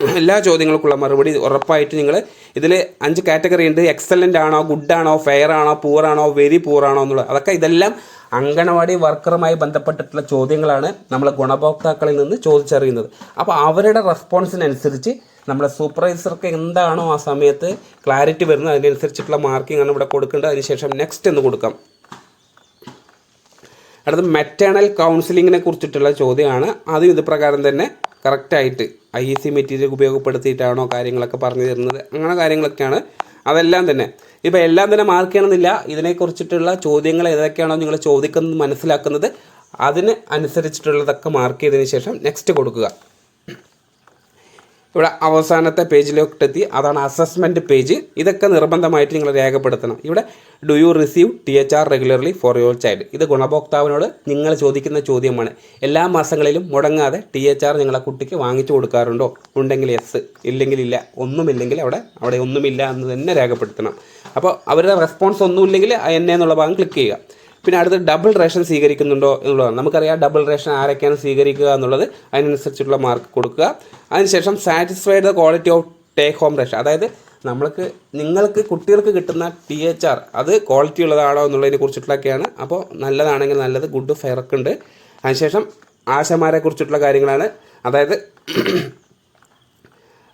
എല്ലാ ചോദ്യങ്ങൾക്കുള്ള മറുപടി ഉറപ്പായിട്ട് നിങ്ങൾ ഇതിൽ അഞ്ച് കാറ്റഗറി ഉണ്ട്. എക്സലന്റ് ആണോ ഗുഡ് ആണോ ഫെയർ ആണോ പൂർ ആണോ വെരി പൂർ ആണോ എന്നുള്ളത് അതൊക്കെ ഇതെല്ലാം അങ്കണവാടി വർക്കറുമായി ബന്ധപ്പെട്ടിട്ടുള്ള ചോദ്യങ്ങളാണ് നമ്മൾ ഗുണഭോക്താക്കളിൽ നിന്ന് ചോദിച്ചറിയുന്നത്. അപ്പോൾ അവരുടെ റെസ്പോൺസിനനുസരിച്ച് നമ്മുടെ സൂപ്പർവൈസർക്ക് എന്താണോ ആ സമയത്ത് ക്ലാരിറ്റി വരുന്നത് അതിനനുസരിച്ചിട്ടുള്ള മാർക്കിംഗ് ആണ് ഇവിടെ കൊടുക്കേണ്ടത്. അതിനുശേഷം നെക്സ്റ്റ് എന്ന് കൊടുക്കാം. അടുത്ത മെറ്റേണൽ കൗൺസിലിങ്ങിനെ കുറിച്ചിട്ടുള്ള ചോദ്യമാണ്. അതും ഇത് പ്രകാരം തന്നെ കറക്റ്റായിട്ട് ഐ ഇ സി മെറ്റീരിയൽ ഉപയോഗപ്പെടുത്തിയിട്ടാണോ കാര്യങ്ങളൊക്കെ പറഞ്ഞു തരുന്നത്? അങ്ങനെ കാര്യങ്ങളൊക്കെയാണ് അതെല്ലാം തന്നെ. ഇപ്പോൾ എല്ലാം തന്നെ മാർക്ക് ചെയ്യണമെന്നില്ല. ഇതിനെക്കുറിച്ചിട്ടുള്ള ചോദ്യങ്ങൾ ഏതൊക്കെയാണോ നിങ്ങൾ ചോദിക്കുന്നത് മനസ്സിലാക്കുന്നത് അതിന് അനുസരിച്ചിട്ടുള്ളതൊക്കെ മാർക്ക് ചെയ്തതിന് ശേഷം നെക്സ്റ്റ് കൊടുക്കുക. ഇവിടെ അവസാനത്തെ പേജിലോട്ടെത്തി. അതാണ് അസസ്മെന്റ് പേജ് ഇതൊക്കെ നിർബന്ധമായിട്ട് നിങ്ങൾ രേഖപ്പെടുത്തണം. ഇവിടെ do you receive T H R regularly for your child ഇത് ഗുണഭോക്താവിനോട് നിങ്ങൾ ചോദിക്കുന്ന ചോദ്യമാണ്. എല്ലാ മാസങ്ങളിലും മുടങ്ങാതെ ടി എച്ച് ആർ നിങ്ങളെ കുട്ടിക്ക് വാങ്ങിച്ചു കൊടുക്കാറുണ്ടോ? ഉണ്ടെങ്കിൽ എസ് ഇല്ലെങ്കിൽ ഇല്ല. ഒന്നുമില്ലെങ്കിൽ അവിടെ അവിടെ ഒന്നുമില്ല എന്ന് തന്നെ രേഖപ്പെടുത്തണം. അപ്പോൾ അവരുടെ റെസ്പോൺസ് ഒന്നുമില്ലെങ്കിൽ എന്നെ എന്നുള്ള ഭാഗം ക്ലിക്ക് ചെയ്യുക. പിന്നെ അടുത്ത് ഡബിൾ റേഷൻ സ്വീകരിക്കുന്നുണ്ടോ എന്നുള്ളതാണ്. നമുക്കറിയാം ഡബിൾ റേഷൻ ആരൊക്കെയാണ് സ്വീകരിക്കുക എന്നുള്ളത് അതിനനുസരിച്ചിട്ടുള്ള മാർക്ക് കൊടുക്കുക. അതിനുശേഷം satisfied the quality of take home ration അതായത് നമ്മൾക്ക് നിങ്ങൾക്ക് കുട്ടികൾക്ക് കിട്ടുന്ന ടി എച്ച് ആർ അത് ക്വാളിറ്റി ഉള്ളതാണോ എന്നുള്ളതിനെ കുറിച്ചിട്ടുള്ളതൊക്കെയാണ്. അപ്പോൾ നല്ലതാണെങ്കിൽ നല്ലത് ഗുഡ് ഫെയർക്ക് ഉണ്ട് അതിനുശേഷം ആശമാരെ കുറിച്ചിട്ടുള്ള കാര്യങ്ങളാണ്. അതായത്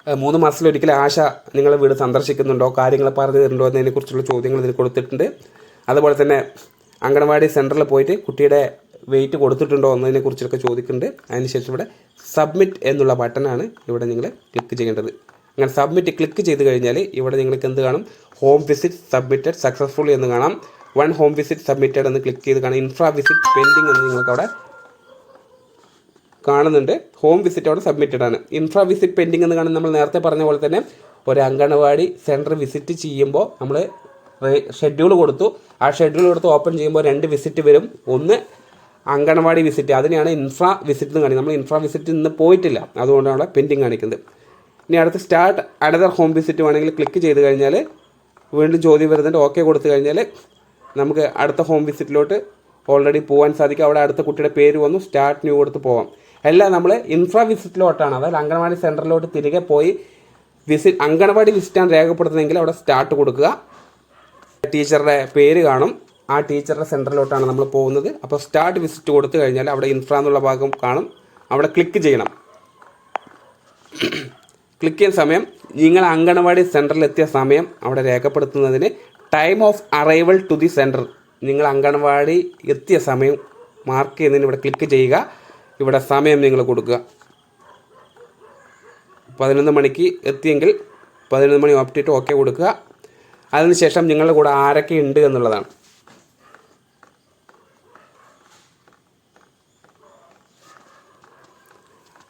മൂന്ന് മാസത്തിലൊരിക്കൽ ആശ നിങ്ങളെ വീട് സന്ദർശിക്കുന്നുണ്ടോ കാര്യങ്ങൾ പറഞ്ഞു തരുന്നുണ്ടോ എന്നതിനെക്കുറിച്ചുള്ള ചോദ്യങ്ങൾ ഇതിൽ കൊടുത്തിട്ടുണ്ട്. അതുപോലെ തന്നെ അങ്കണവാടി സെന്ററിൽ പോയിട്ട് കുട്ടിയുടെ വെയിറ്റ് കൊടുത്തിട്ടുണ്ടോ എന്നതിനെ കുറിച്ചൊക്കെ ചോദിക്കുന്നുണ്ട്. അതിനുശേഷം ഇവിടെ സബ്മിറ്റ് എന്നുള്ള ബട്ടനാണ് ഇവിടെ നിങ്ങൾ ക്ലിക്ക് ചെയ്യേണ്ടത്. അങ്ങനെ സബ്മിറ്റ് ക്ലിക്ക് ചെയ്ത് കഴിഞ്ഞാൽ ഇവിടെ നിങ്ങൾക്ക് എന്ത് കാണും? ഹോം വിസിറ്റ് സബ്മിറ്റഡ് സക്സസ്ഫുൾ എന്ന് കാണാം. വൺ ഹോം വിസിറ്റ് സബ്മിറ്റഡ് എന്ന് ക്ലിക്ക് ചെയ്ത് കാണാം. ഇൻഫ്രാ വിസിറ്റ് പെൻഡിങ് എന്ന് നിങ്ങൾക്ക് അവിടെ കാണുന്നുണ്ട്. ഹോം വിസിറ്റ് അവിടെ സബ്മിറ്റഡ് ആണ്. ഇൻഫ്രാ വിസിറ്റ് പെൻഡിങ് എന്ന് കാണുന്നത് നമ്മൾ നേരത്തെ പറഞ്ഞ പോലെ തന്നെ ഒരു അങ്കണവാടി സെന്റർ വിസിറ്റ് ചെയ്യുമ്പോൾ നമ്മൾ ഷെഡ്യൂൾ കൊടുത്തു. ആ ഷെഡ്യൂൾ കൊടുത്ത് ഓപ്പൺ ചെയ്യുമ്പോൾ രണ്ട് വിസിറ്റ് വരും. ഒന്ന് അങ്കണവാടി വിസിറ്റ് അതിനെയാണ് ഇൻഫ്രാ വിസിറ്റ് എന്ന് കാണിക്കുന്നത്. നമ്മൾ ഇൻഫ്രാ വിസിറ്റ് ഇന്ന് പോയിട്ടില്ല. അതുകൊണ്ടാണ് അവിടെ പെൻഡിങ് കാണിക്കുന്നത്. ഇനി അടുത്ത് സ്റ്റാർട്ട് അനദർ ഹോം വിസിറ്റ് വേണമെങ്കിൽ ക്ലിക്ക് ചെയ്ത് കഴിഞ്ഞാൽ വീണ്ടും ചോദ്യം വരുന്നുണ്ട്. ഓക്കെ കൊടുത്തു കഴിഞ്ഞാൽ നമുക്ക് അടുത്ത ഹോം വിസിറ്റിലോട്ട് ഓൾറെഡി പോകാൻ സാധിക്കും. അവിടെ അടുത്ത കുട്ടിയുടെ പേര് വന്നു. സ്റ്റാർട്ട് ന്യൂ കൊടുത്ത് പോകാം എല്ലാം നമ്മൾ ഇൻഫ്രാ വിസിറ്റിലോട്ടാണ് അതായത് അങ്കണവാടി സെന്ററിലോട്ട് തിരികെ പോയി വിസിറ്റ് അങ്കണവാടി വിസിറ്റാണ് രേഖപ്പെടുത്തുന്നതെങ്കിൽ അവിടെ സ്റ്റാർട്ട് കൊടുക്കുക. ടീച്ചറുടെ പേര് കാണും. ആ ടീച്ചറുടെ സെന്ററിലോട്ടാണ് നമ്മൾ പോകുന്നത്. അപ്പോൾ സ്റ്റാർട്ട് വിസിറ്റ് കൊടുത്തു കഴിഞ്ഞാൽ അവിടെ ഇൻഫ്ര എന്നുള്ള ഭാഗം കാണും. അവിടെ ക്ലിക്ക് ചെയ്യണം. ക്ലിക്ക് ചെയ്യുന്ന സമയം നിങ്ങൾ അങ്കണവാടി സെന്ററിൽ എത്തിയ സമയം അവിടെ രേഖപ്പെടുത്തുന്നതിന് time of arrival to the centre നിങ്ങൾ അങ്കണവാടി എത്തിയ സമയം മാർക്ക് ചെയ്യുന്നതിന് ഇവിടെ ക്ലിക്ക് ചെയ്യുക. ഇവിടെ സമയം നിങ്ങൾ കൊടുക്കുക. പതിനൊന്ന് മണിക്ക് എത്തിയെങ്കിൽ പതിനൊന്ന് മണി ഓപ്റ്റിട്ട് ഓക്കെ കൊടുക്കുക. അതിനുശേഷം നിങ്ങളുടെ കൂടെ ആരൊക്കെ ഉണ്ട് എന്നുള്ളതാണ്.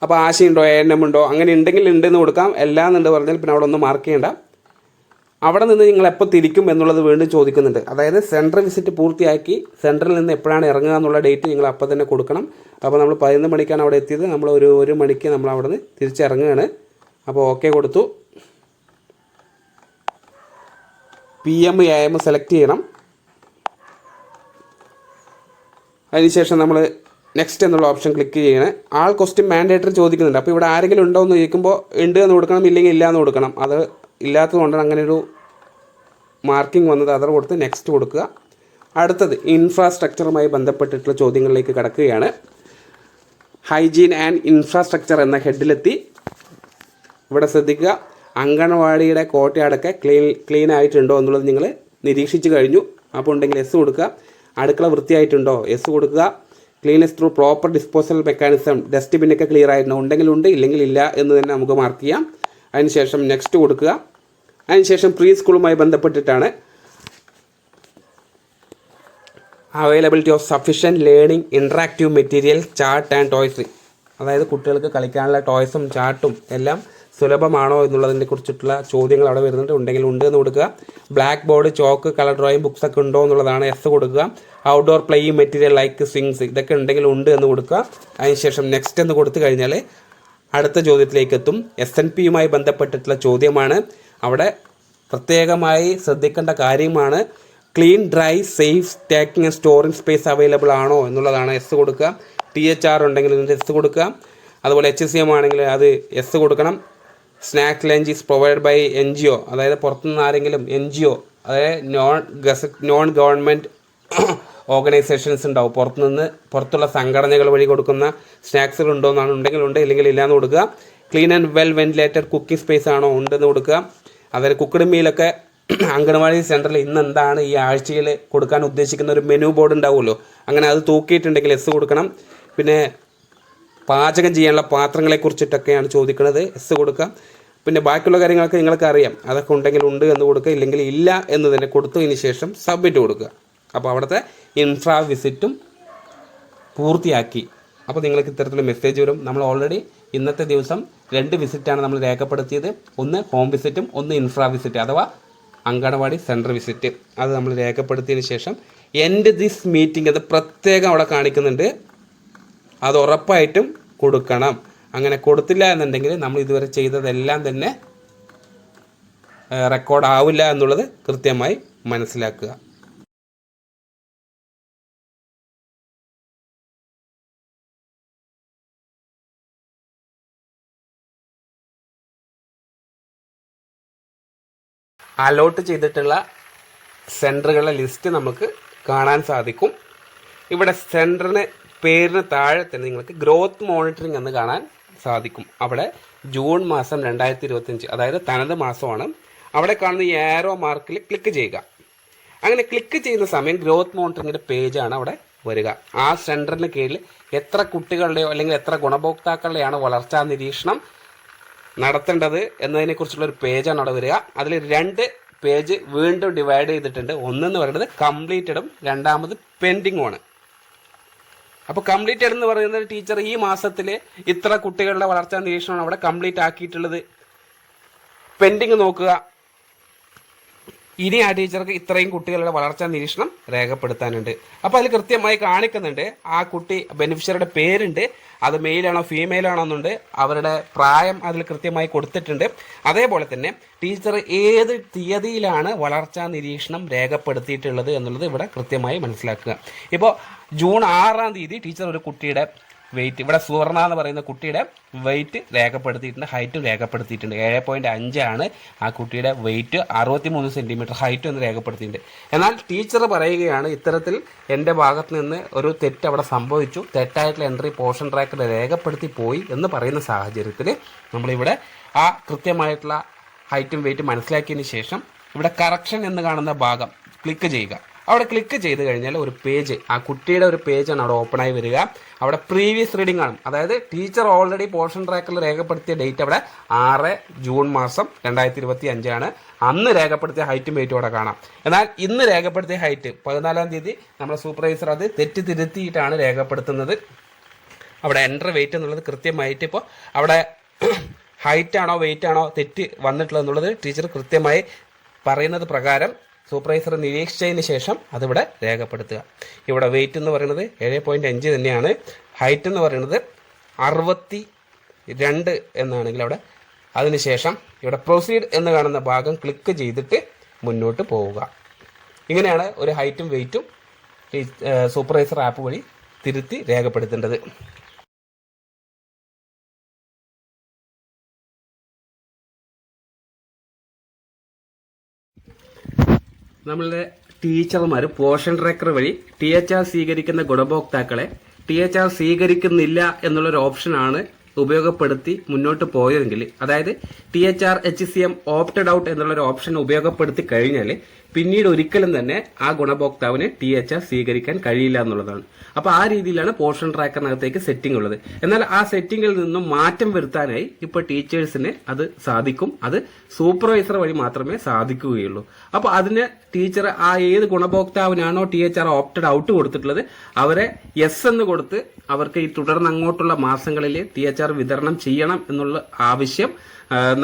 അപ്പോൾ ആശയുണ്ടോ? എ എൻ എം ഉണ്ടോ അങ്ങനെ ഉണ്ടെങ്കിൽ ഉണ്ടെന്ന് കൊടുക്കാം. എല്ലാം എന്നുണ്ട് പറഞ്ഞാൽ പിന്നെ അവിടെ ഒന്ന് മാർക്ക് ചെയ്യണ്ട. അവിടെ നിന്ന് നിങ്ങൾ എപ്പോൾ തിരിക്കും എന്നുള്ളത് വീണ്ടും ചോദിക്കുന്നുണ്ട്. അതായത് സെൻട്രൽ വിസിറ്റ് പൂർത്തിയാക്കി സെൻട്രൽ നിന്ന് എപ്പോഴാണ് ഇറങ്ങുക എന്നുള്ള ഡേറ്റ് നിങ്ങൾ അപ്പോൾ തന്നെ കൊടുക്കണം. അപ്പോൾ നമ്മൾ പതിനൊന്ന് മണിക്കാണ് അവിടെ എത്തിയത്. നമ്മൾ ഒരു ഒരു മണിക്ക് നമ്മൾ അവിടെ നിന്ന് തിരിച്ചിറങ്ങുകയാണ് അപ്പോൾ ഓക്കെ കൊടുത്തു. P M A M select ചെയ്യണം. അതിനുശേഷം നമ്മൾ നെക്സ്റ്റ് എന്നുള്ള ഓപ്ഷൻ ക്ലിക്ക് ചെയ്യണേ. ആൾ ക്വസ്റ്റ്യൻ മാൻഡേറ്ററി ചോദിക്കുന്നുണ്ട്. അപ്പോൾ ഇവിടെ ആരെങ്കിലും ഉണ്ടോ എന്ന് ചോദിക്കുമ്പോൾ ഉണ്ട് എന്ന് കൊടുക്കണം ഇല്ലെങ്കിൽ ഇല്ല എന്ന് കൊടുക്കണം. അത് ഇല്ലാത്തതുകൊണ്ടാണ് അങ്ങനെ ഒരു മാർക്കിംഗ് വന്നത്. അതർ കൊടുത്ത് നെക്സ്റ്റ് കൊടുക്കുക. അടുത്തത് ഇൻഫ്രാസ്ട്രക്ചറുമായി ബന്ധപ്പെട്ടിട്ടുള്ള ചോദ്യങ്ങളിലേക്ക് കടക്കുകയാണ്. ഹൈജീൻ ആൻഡ് ഇൻഫ്രാസ്ട്രക്ചർ എന്ന ഹെഡിലെത്തി ഇവിടെ ശ്രദ്ധിക്കുക. അങ്കണവാടിയുടെ കോട്ടയടക്കം ക്ലീൻ ക്ലീൻ ആയിട്ടുണ്ടോ എന്നുള്ളത് നിങ്ങൾ നിരീക്ഷിച്ച് കഴിഞ്ഞു. അപ്പോൾ ഉണ്ടെങ്കിൽ എസ് കൊടുക്കുക. അടുക്കള വൃത്തിയായിട്ടുണ്ടോ? എസ് കൊടുക്കുക. Cleanness through proper disposal mechanism dust ബിന്നൊക്കെ clear ആയിട്ടുണ്ടോ ഉണ്ടെങ്കിൽ ഉണ്ട് ഇല്ലെങ്കിൽ ഇല്ല എന്ന് തന്നെ നമുക്ക് മാർക്ക് ചെയ്യാം. അതിനുശേഷം നെക്സ്റ്റ് കൊടുക്കുക. അതിനുശേഷം പ്രീ സ്കൂളുമായി ബന്ധപ്പെട്ടിട്ടാണ് availability of sufficient learning interactive material chart and toys അതായത് കുട്ടികൾക്ക് കളിക്കാനുള്ള ടോയ്സും ചാർട്ടും എല്ലാം സുലഭമാണോ എന്നുള്ളതിനെ കുറിച്ചിട്ടുള്ള ചോദ്യങ്ങൾ അവിടെ വരുന്നുണ്ട്. ഉണ്ടെങ്കിൽ ഉണ്ട് എന്ന് കൊടുക്കുക. Black board chalk colour drawing books ഒക്കെ ഉണ്ടോ എന്നുള്ളതാണ് എസ് കൊടുക്കുക. Outdoor playing material like swings ഇതൊക്കെ ഉണ്ടെങ്കിൽ ഉണ്ട് എന്ന് കൊടുക്കുക. അതിനുശേഷം നെക്സ്റ്റ് എന്ന് കൊടുത്തു കഴിഞ്ഞാൽ അടുത്ത ചോദ്യത്തിലേക്ക് എത്തും. എസ് എൻ പിയുമായി ബന്ധപ്പെട്ടിട്ടുള്ള ചോദ്യമാണ്. അവിടെ പ്രത്യേകമായി ശ്രദ്ധിക്കേണ്ട കാര്യമാണ്. Clean dry safe stacking and storing space available ആണോ എന്നുള്ളതാണ് എസ് കൊടുക്കുക. ടി എച്ച് ആർ ഉണ്ടെങ്കിൽ എസ് കൊടുക്കുക. അതുപോലെ എച്ച് സി എം ആണെങ്കിൽ അത് എസ് കൊടുക്കണം. Snack lunch is provide by N G O അതായത് പുറത്തുനിന്ന് ആരെങ്കിലും എൻ ജി ഒ അതായത് നോൺ ഗസ നോൺ ഗവൺമെന്റ് ഓർഗനൈസേഷൻസ് ഉണ്ടാവും. പുറത്തുനിന്ന് പുറത്തുള്ള സംഘടനകൾ വഴി കൊടുക്കുന്ന സ്നാക്സുകൾ ഉണ്ടോ എന്നാണ് ഉണ്ടെങ്കിൽ ഉണ്ട് ഇല്ലെങ്കിൽ ഇല്ലയെന്ന് കൊടുക്കുക. Clean and well ventilated cooking space ആണോ ഉണ്ടെന്ന് കൊടുക്കുക. അതായത് കുക്കഡ് മീലൊക്കെ അങ്കണവാടി സെന്ററിൽ ഇന്ന് എന്താണ് ഈ ആഴ്ചയിൽ കൊടുക്കാൻ ഉദ്ദേശിക്കുന്ന ഒരു മെനു ബോർഡ് ഉണ്ടാവുമല്ലോ. അങ്ങനെ അത് തൂക്കിയിട്ടുണ്ടെങ്കിൽ എസ് കൊടുക്കണം. പിന്നെ പാചകം ചെയ്യാനുള്ള പാത്രങ്ങളെ കുറിച്ചിട്ടൊക്കെയാണ് ചോദിക്കുന്നത് എസ് കൊടുക്കുക പിന്നെ ബാക്കിയുള്ള കാര്യങ്ങളൊക്കെ നിങ്ങൾക്ക് അറിയാം. അതൊക്കെ ഉണ്ടെങ്കിൽ ഉണ്ട് എന്ന് കൊടുക്കുക. ഇല്ലെങ്കിൽ ഇല്ല എന്ന് തന്നെ കൊടുത്തതിന് ശേഷം സബ്മിറ്റ് കൊടുക്കുക. അപ്പോൾ അവിടുത്തെ ഇൻഫ്രാ വിസിറ്റും പൂർത്തിയാക്കി. അപ്പോൾ നിങ്ങൾക്ക് ഇത്തരത്തിലുള്ള മെസ്സേജ് വരും. നമ്മൾ ഓൾറെഡി ഇന്നത്തെ ദിവസം രണ്ട് വിസിറ്റാണ് നമ്മൾ രേഖപ്പെടുത്തിയത്. ഒന്ന് ഹോം വിസിറ്റും ഒന്ന് ഇൻഫ്രാ വിസിറ്റ് അഥവാ അങ്കണവാടി സെന്റർ വിസിറ്റ് അത് നമ്മൾ രേഖപ്പെടുത്തിയതിന് ശേഷം എന്റെ ദിസ് മീറ്റിംഗ് അത് പ്രത്യേകം അവിടെ കാണിക്കുന്നുണ്ട്. അത് ഉറപ്പായിട്ടും കൊടുക്കണം. അങ്ങനെ കൊടുത്തില്ല എന്നുണ്ടെങ്കിൽ നമ്മൾ ഇതുവരെ ചെയ്തതെല്ലാം തന്നെ റെക്കോർഡ് ആവില്ല എന്നുള്ളത് കൃത്യമായി മനസ്സിലാക്കുക. അലോട്ട് ചെയ്തിട്ടുള്ള സെന്ററുകളുടെ ലിസ്റ്റ് നമുക്ക് കാണാൻ സാധിക്കും. ഇവിടെ സെന്ററിന് പേരിന് താഴെ തന്നെ നിങ്ങൾക്ക് ഗ്രോത്ത് മോണിറ്ററിംഗ് എന്ന് കാണാൻ സാധിക്കും. അവിടെ ജൂൺ മാസം രണ്ടായിരത്തി ഇരുപത്തഞ്ച് അതായത് തനത് മാസമാണ്. അവിടെ കാണുന്ന ഈ ആരോ മാർക്കിൽ ക്ലിക്ക് ചെയ്യുക. അങ്ങനെ ക്ലിക്ക് ചെയ്യുന്ന സമയം ഗ്രോത്ത് മോണിറ്ററിങ്ങിന്റെ പേജാണ് അവിടെ വരിക. ആ സെന്ററിന് കീഴിൽ എത്ര കുട്ടികളുടെയോ അല്ലെങ്കിൽ എത്ര ഗുണഭോക്താക്കളുടെയാണ് വളർച്ചാ നിരീക്ഷണം നടത്തേണ്ടത് എന്നതിനെക്കുറിച്ചുള്ള ഒരു പേജാണ് അവിടെ വരിക. അതിൽ രണ്ട് പേജ് വീണ്ടും ഡിവൈഡ് ചെയ്തിട്ടുണ്ട്. ഒന്നെന്ന് പറയുന്നത് കംപ്ലീറ്റഡും രണ്ടാമത് പെൻഡിങ്ങുമാണ് അപ്പോൾ കംപ്ലീറ്റഡ് എന്ന് പറയുന്നത് ടീച്ചർ ഈ മാസത്തിൽ ഇത്ര കുട്ടികളുടെ വളർച്ചാ നിരീക്ഷണമാണ് അവിടെ കംപ്ലീറ്റ് ആക്കിയിട്ടുള്ളത്. പെൻഡിങ് നോക്കുക. ഇനി ആ ടീച്ചർക്ക് ഇത്രയും കുട്ടികളുടെ വളർച്ചാ നിരീക്ഷണം രേഖപ്പെടുത്താനുണ്ട്. അപ്പോൾ അതിൽ കൃത്യമായി കാണിക്കുന്നുണ്ട്. ആ കുട്ടി ബെനിഫിഷ്യറിയുടെ പേരുണ്ട്. അത് മെയിലാണോ ഫീമെയിലാണോ എന്നുണ്ട് അവരുടെ പ്രായം അതിൽ കൃത്യമായി കൊടുത്തിട്ടുണ്ട്. അതേപോലെ തന്നെ ടീച്ചർ ഏത് തീയതിയിലാണ് വളർച്ചാ നിരീക്ഷണം രേഖപ്പെടുത്തിയിട്ടുള്ളത് എന്നുള്ളത് ഇവിടെ കൃത്യമായി മനസ്സിലാക്കുക. ഇപ്പോൾ ജൂൺ ആറാം തീയതി ടീച്ചർ ഒരു കുട്ടിയുടെ വെയിറ്റ് ഇവിടെ സുവർണ എന്ന് പറയുന്ന കുട്ടിയുടെ വെയിറ്റ് രേഖപ്പെടുത്തിയിട്ടുണ്ട് ഹൈറ്റും രേഖപ്പെടുത്തിയിട്ടുണ്ട്. ഏഴ് പോയിന്റ് അഞ്ചാണ് ആ കുട്ടിയുടെ വെയിറ്റ് അറുപത്തി മൂന്ന് സെന്റിമീറ്റർ ഹൈറ്റ് എന്ന് രേഖപ്പെടുത്തിയിട്ടുണ്ട്. എന്നാൽ ടീച്ചർ പറയുകയാണ് ഇത്തരത്തിൽ എന്റെ ഭാഗത്ത് നിന്ന് ഒരു തെറ്റ് അവിടെ സംഭവിച്ചു തെറ്റായിട്ടുള്ള എൻട്രി പോർഷൻ ട്രാക്കർ രേഖപ്പെടുത്തി പോയി എന്ന് പറയുന്ന സാഹചര്യത്തിൽ നമ്മളിവിടെ ആ കൃത്യമായിട്ടുള്ള ഹൈറ്റും വെയിറ്റും മനസ്സിലാക്കിയതിന് ശേഷം ഇവിടെ കറക്ഷൻ എന്ന് കാണുന്ന ഭാഗം ക്ലിക്ക് ചെയ്യുക. അവിടെ ക്ലിക്ക് ചെയ്ത് കഴിഞ്ഞാൽ ഒരു പേജ് ആ കുട്ടിയുടെ ഒരു പേജാണ് അവിടെ ഓപ്പൺ ആയി വരിക. അവിടെ പ്രീവിയസ് റീഡിംഗ് ആണ്. അതായത് ടീച്ചർ ഓൾറെഡി പോർഷൻ ട്രാക്കിൽ രേഖപ്പെടുത്തിയ ഡേറ്റ് അവിടെ ആറ് ജൂൺ മാസം രണ്ടായിരത്തി ഇരുപത്തി അഞ്ചാണ് അന്ന് രേഖപ്പെടുത്തിയ ഹൈറ്റും വെയിറ്റും അവിടെ കാണാം. എന്നാൽ ഇന്ന് രേഖപ്പെടുത്തിയ ഹൈറ്റ് പതിനാലാം തീയതി നമ്മുടെ സൂപ്പർവൈസർ അത് തെറ്റി തിരുത്തിയിട്ടാണ് രേഖപ്പെടുത്തുന്നത്. അവിടെ എൻട്രി വെയിറ്റ് എന്നുള്ളത് കൃത്യമായിട്ട് ഇപ്പോൾ അവിടെ ഹൈറ്റ് ആണോ വെയിറ്റ് ആണോ തെറ്റ് വന്നിട്ടുള്ളത് എന്നുള്ളത് ടീച്ചർ കൃത്യമായി പറയുന്നത് പ്രകാരം സൂപ്പർവൈസർ നിരീക്ഷിച്ചതിന് ശേഷം അതിവിടെ രേഖപ്പെടുത്തുക. ഇവിടെ വെയിറ്റ് എന്ന് പറയുന്നത് ഏഴ് പോയിന്റ് അഞ്ച് തന്നെയാണ്. ഹൈറ്റ് എന്ന് പറയുന്നത് അറുപത്തി രണ്ട് എന്നാണെങ്കിൽ അവിടെ അതിനുശേഷം ഇവിടെ പ്രൊസീഡ് എന്ന് കാണുന്ന ഭാഗം ക്ലിക്ക് ചെയ്തിട്ട് മുന്നോട്ട് പോവുക. ഇങ്ങനെയാണ് ഒരു ഹൈറ്റും വെയിറ്റും സൂപ്പർവൈസർ ആപ്പ് വഴി തിരുത്തി രേഖപ്പെടുത്തേണ്ടത്. നമ്മളുടെ ടീച്ചർമാർ പോഷൻ ട്രാക്കർ വഴി ടി എച്ച് ആർ സ്വീകരിക്കുന്ന ഗുണഭോക്താക്കളെ ടി എച്ച് ആർ സ്വീകരിക്കുന്നില്ല എന്നുള്ളൊരു ഓപ്ഷനാണ് ഉപയോഗപ്പെടുത്തി മുന്നോട്ട് പോയതെങ്കിൽ അതായത് T H R H C M opted out എന്നുള്ളൊരു ഓപ്ഷൻ ഉപയോഗപ്പെടുത്തി കഴിഞ്ഞാൽ പിന്നീട് ഒരിക്കലും തന്നെ ആ ഗുണഭോക്താവിന് ടി എച്ച് ആർ സ്വീകരിക്കാൻ കഴിയില്ല എന്നുള്ളതാണ്. അപ്പോൾ ആ രീതിയിലാണ് പോർഷൻ ട്രാക്കറിനകത്തേക്ക് സെറ്റിംഗ് ഉള്ളത്. എന്നാൽ ആ സെറ്റിംഗിൽ നിന്നും മാറ്റം വരുത്താനായി ഇപ്പോൾ ടീച്ചേഴ്സിന് അത് സാധിക്കും. അത് സൂപ്പർവൈസർ വഴി മാത്രമേ സാധിക്കുകയുള്ളൂ. അപ്പോൾ അതിന് ടീച്ചർ ആ ഏത് ഗുണഭോക്താവിനാണോ T H R opted out കൊടുത്തിട്ടുള്ളത് അവരെ എസ് എന്ന് കൊടുത്ത് അവർക്ക് ഈ തുടർന്ന് അങ്ങോട്ടുള്ള മാസങ്ങളിൽ ടി എച്ച് ആർ വിതരണം ചെയ്യണം എന്നുള്ള ആവശ്യം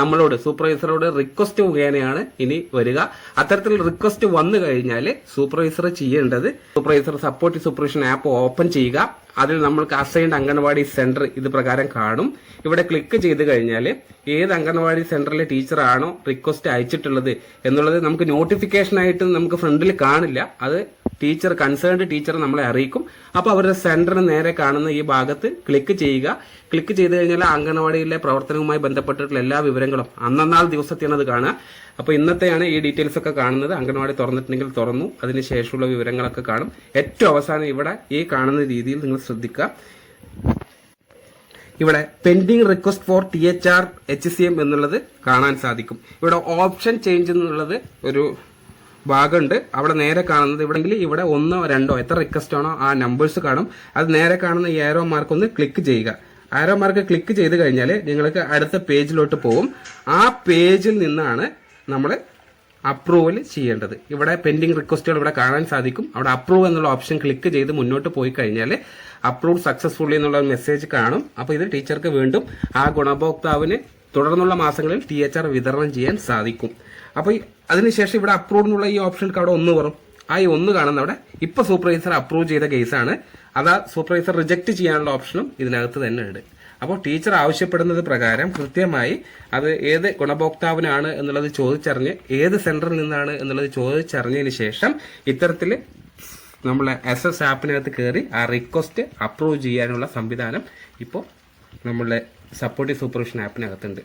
നമ്മളോട് സൂപ്പർവൈസറോട് റിക്വസ്റ്റ് മുഖേനയാണ് ഇനി വരിക. അത്തരത്തിൽ റിക്വസ്റ്റ് വന്നു കഴിഞ്ഞാൽ സൂപ്പർവൈസർ ചെയ്യേണ്ടത് supervisor support supervision app open ചെയ്യുക. അതിൽ നമ്മൾക്ക് അസൈൻഡ് അംഗൻവാടി സെന്റർ ഇത് പ്രകാരം കാണും. ഇവിടെ ക്ലിക്ക് ചെയ്ത് കഴിഞ്ഞാൽ ഏത് അംഗൻവാടി സെന്ററിലെ ടീച്ചറാണോ റിക്വസ്റ്റ് അയച്ചിട്ടുള്ളത് എന്നുള്ളത് നമുക്ക് നോട്ടിഫിക്കേഷനായിട്ട് നമുക്ക് ഫ്രണ്ടിൽ കാണില്ല. അത് ടീച്ചർ കൺസേൺഡ് ടീച്ചർ നമ്മളെ അറിയിക്കും. അപ്പോൾ അവരുടെ സെന്ററിന് നേരെ കാണുന്ന ഈ ഭാഗത്ത് ക്ലിക്ക് ചെയ്യുക. ക്ലിക്ക് ചെയ്ത് കഴിഞ്ഞാൽ അംഗനവാടിയിലെ പ്രവർത്തനവുമായി ബന്ധപ്പെട്ടിട്ടുള്ള എല്ലാ വിവരങ്ങളും അന്നന്നാൾ ദിവസത്തെയാണ് അത് കാണുക. അപ്പോൾ ഇന്നത്തെയാണ് ഈ ഡീറ്റെയിൽസ് ഒക്കെ കാണുന്നത്. അംഗനവാടി തുറന്നിട്ടുണ്ടെങ്കിൽ തുറന്നു. അതിന് ശേഷമുള്ള വിവരങ്ങളൊക്കെ കാണും. ഏറ്റവും അവസാനം ഇവിടെ ഈ കാണുന്ന രീതിയിൽ നിങ്ങൾ ശ്രദ്ധിക്കുക. ഇവിടെ pending request for T H R H C M എന്നുള്ളത് കാണാൻ സാധിക്കും. ഇവിടെ ഓപ്ഷൻ ചേഞ്ച് എന്നുള്ളത് ഒരു ഭാഗമുണ്ട്. അവിടെ നേരെ കാണുന്നത് ഇവിടെങ്കിൽ ഇവിടെ ഒന്നോ രണ്ടോ എത്ര റിക്വസ്റ്റ് ആണോ ആ നമ്പേഴ്സ് കാണും. അത് നേരെ കാണുന്ന ഏറോ മാർക്ക് ഒന്ന് ക്ലിക്ക് ചെയ്യുക. ആരോ മാർക്ക് ക്ലിക്ക് ചെയ്ത് കഴിഞ്ഞാൽ നിങ്ങൾക്ക് അടുത്ത പേജിലോട്ട് പോകും ആ പേജിൽ നിന്നാണ് നമ്മൾ അപ്രൂവൽ ചെയ്യേണ്ടത്. ഇവിടെ പെൻഡിങ് റിക്വസ്റ്റുകൾ ഇവിടെ കാണാൻ സാധിക്കും. അവിടെ അപ്രൂവ് എന്നുള്ള ഓപ്ഷൻ ക്ലിക്ക് ചെയ്ത് മുന്നോട്ട് പോയി കഴിഞ്ഞാൽ അപ്രൂവ് സക്സസ്ഫുള്ളി എന്നുള്ള മെസ്സേജ് കാണും. അപ്പോൾ ഇത് ടീച്ചർക്ക് വീണ്ടും ആ ഗുണഭോക്താവിന് തുടർന്നുള്ള മാസങ്ങളിൽ ടി എച്ച് ആർ വിതരണം ചെയ്യാൻ സാധിക്കും. അപ്പോൾ അതിനുശേഷം ഇവിടെ അപ്രൂവ് എന്നുള്ള ഈ ഓപ്ഷനിൽ അവിടെ ഒന്ന് വരും. ആ ഈ ഒന്ന് കാണുന്ന അവിടെ ഇപ്പൊ സൂപ്പർവൈസർ അപ്രൂവ് ചെയ്ത കേസാണ് അതാ സൂപ്പർവൈസർ റിജക്റ്റ് ചെയ്യാനുള്ള ഓപ്ഷനും ഇതിനകത്ത് തന്നെ ഉണ്ട്. അപ്പോൾ ടീച്ചർ ആവശ്യപ്പെടുന്നത് പ്രകാരം കൃത്യമായി അത് ഏത് ഗുണഭോക്താവിനാണ് എന്നുള്ളത് ചോദിച്ചറിഞ്ഞ് ഏത് സെന്ററിൽ നിന്നാണ് എന്നുള്ളത് ചോദിച്ചറിഞ്ഞതിന് ശേഷം ഇത്തരത്തിൽ നമ്മളെ എസ് എസ് ആപ്പിനകത്ത് കയറി ആ റിക്വസ്റ്റ് അപ്രൂവ് ചെയ്യാനുള്ള സംവിധാനം ഇപ്പോൾ നമ്മളെ സപ്പോർട്ടീവ് സൂപ്പർവിഷൻ ആപ്പിനകത്തുണ്ട്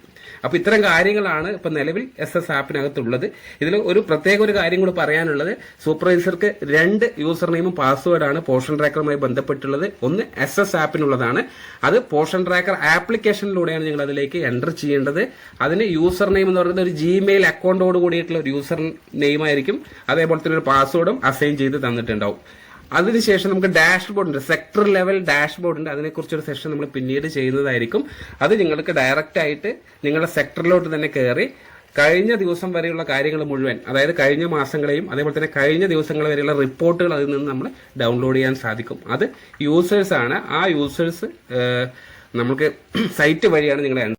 അപ്പോൾ ഇത്തരം കാര്യങ്ങളാണ് ഇപ്പോൾ നിലവിൽ എസ് എസ് ആപ്പിനകത്തുള്ളത് ഇതിൽ ഒരു പ്രത്യേക ഒരു കാര്യം കൂടി പറയാനുള്ളത്. സൂപ്പർവൈസർക്ക് രണ്ട് യൂസർ നെയിമും പാസ്വേഡാണ് പോർഷൻ ട്രാക്കറുമായി ബന്ധപ്പെട്ടുള്ളത്. ഒന്ന് എസ് എസ് ആപ്പിനുള്ളതാണ് അത് പോർഷൻ ട്രാക്കർ ആപ്ലിക്കേഷനിലൂടെയാണ് നിങ്ങൾ അതിലേക്ക് എന്റർ ചെയ്യേണ്ടത്. അതിന് യൂസർ നെയിം എന്ന് പറയുന്നത് ഒരു ജിമെയിൽ അക്കൗണ്ടോട് കൂടിയിട്ടുള്ള ഒരു യൂസർ നെയിമായിരിക്കും അതേപോലെ തന്നെ ഒരു പാസ്വേഡും അസൈൻ ചെയ്ത് തന്നിട്ടുണ്ടാവും. അതിനുശേഷം നമുക്ക് ഡാഷ്ബോർഡ് ഉണ്ട്. സെക്ടർ ലെവൽ ഡാഷ്ബോർഡ് ഉണ്ട്. അതിനെക്കുറിച്ചൊരു സെഷൻ നമ്മൾ പിന്നീട് ചെയ്യുന്നതായിരിക്കും. അത് നിങ്ങൾക്ക് ഡയറക്റ്റ് ആയിട്ട് നിങ്ങളുടെ സെക്ടറിലോട്ട് തന്നെ കയറി കഴിഞ്ഞ ദിവസം വരെയുള്ള കാര്യങ്ങൾ മുഴുവൻ അതായത് കഴിഞ്ഞ മാസങ്ങളെയും അതേപോലെ തന്നെ കഴിഞ്ഞ ദിവസങ്ങൾ വരെയുള്ള റിപ്പോർട്ടുകൾ അതിൽ നിന്ന് നമ്മൾ ഡൗൺലോഡ് ചെയ്യാൻ സാധിക്കും. അത് യൂസേഴ്സ് ആണ്. ആ യൂസേഴ്സ് നമുക്ക് സൈറ്റ് വഴിയാണ് നിങ്ങളെ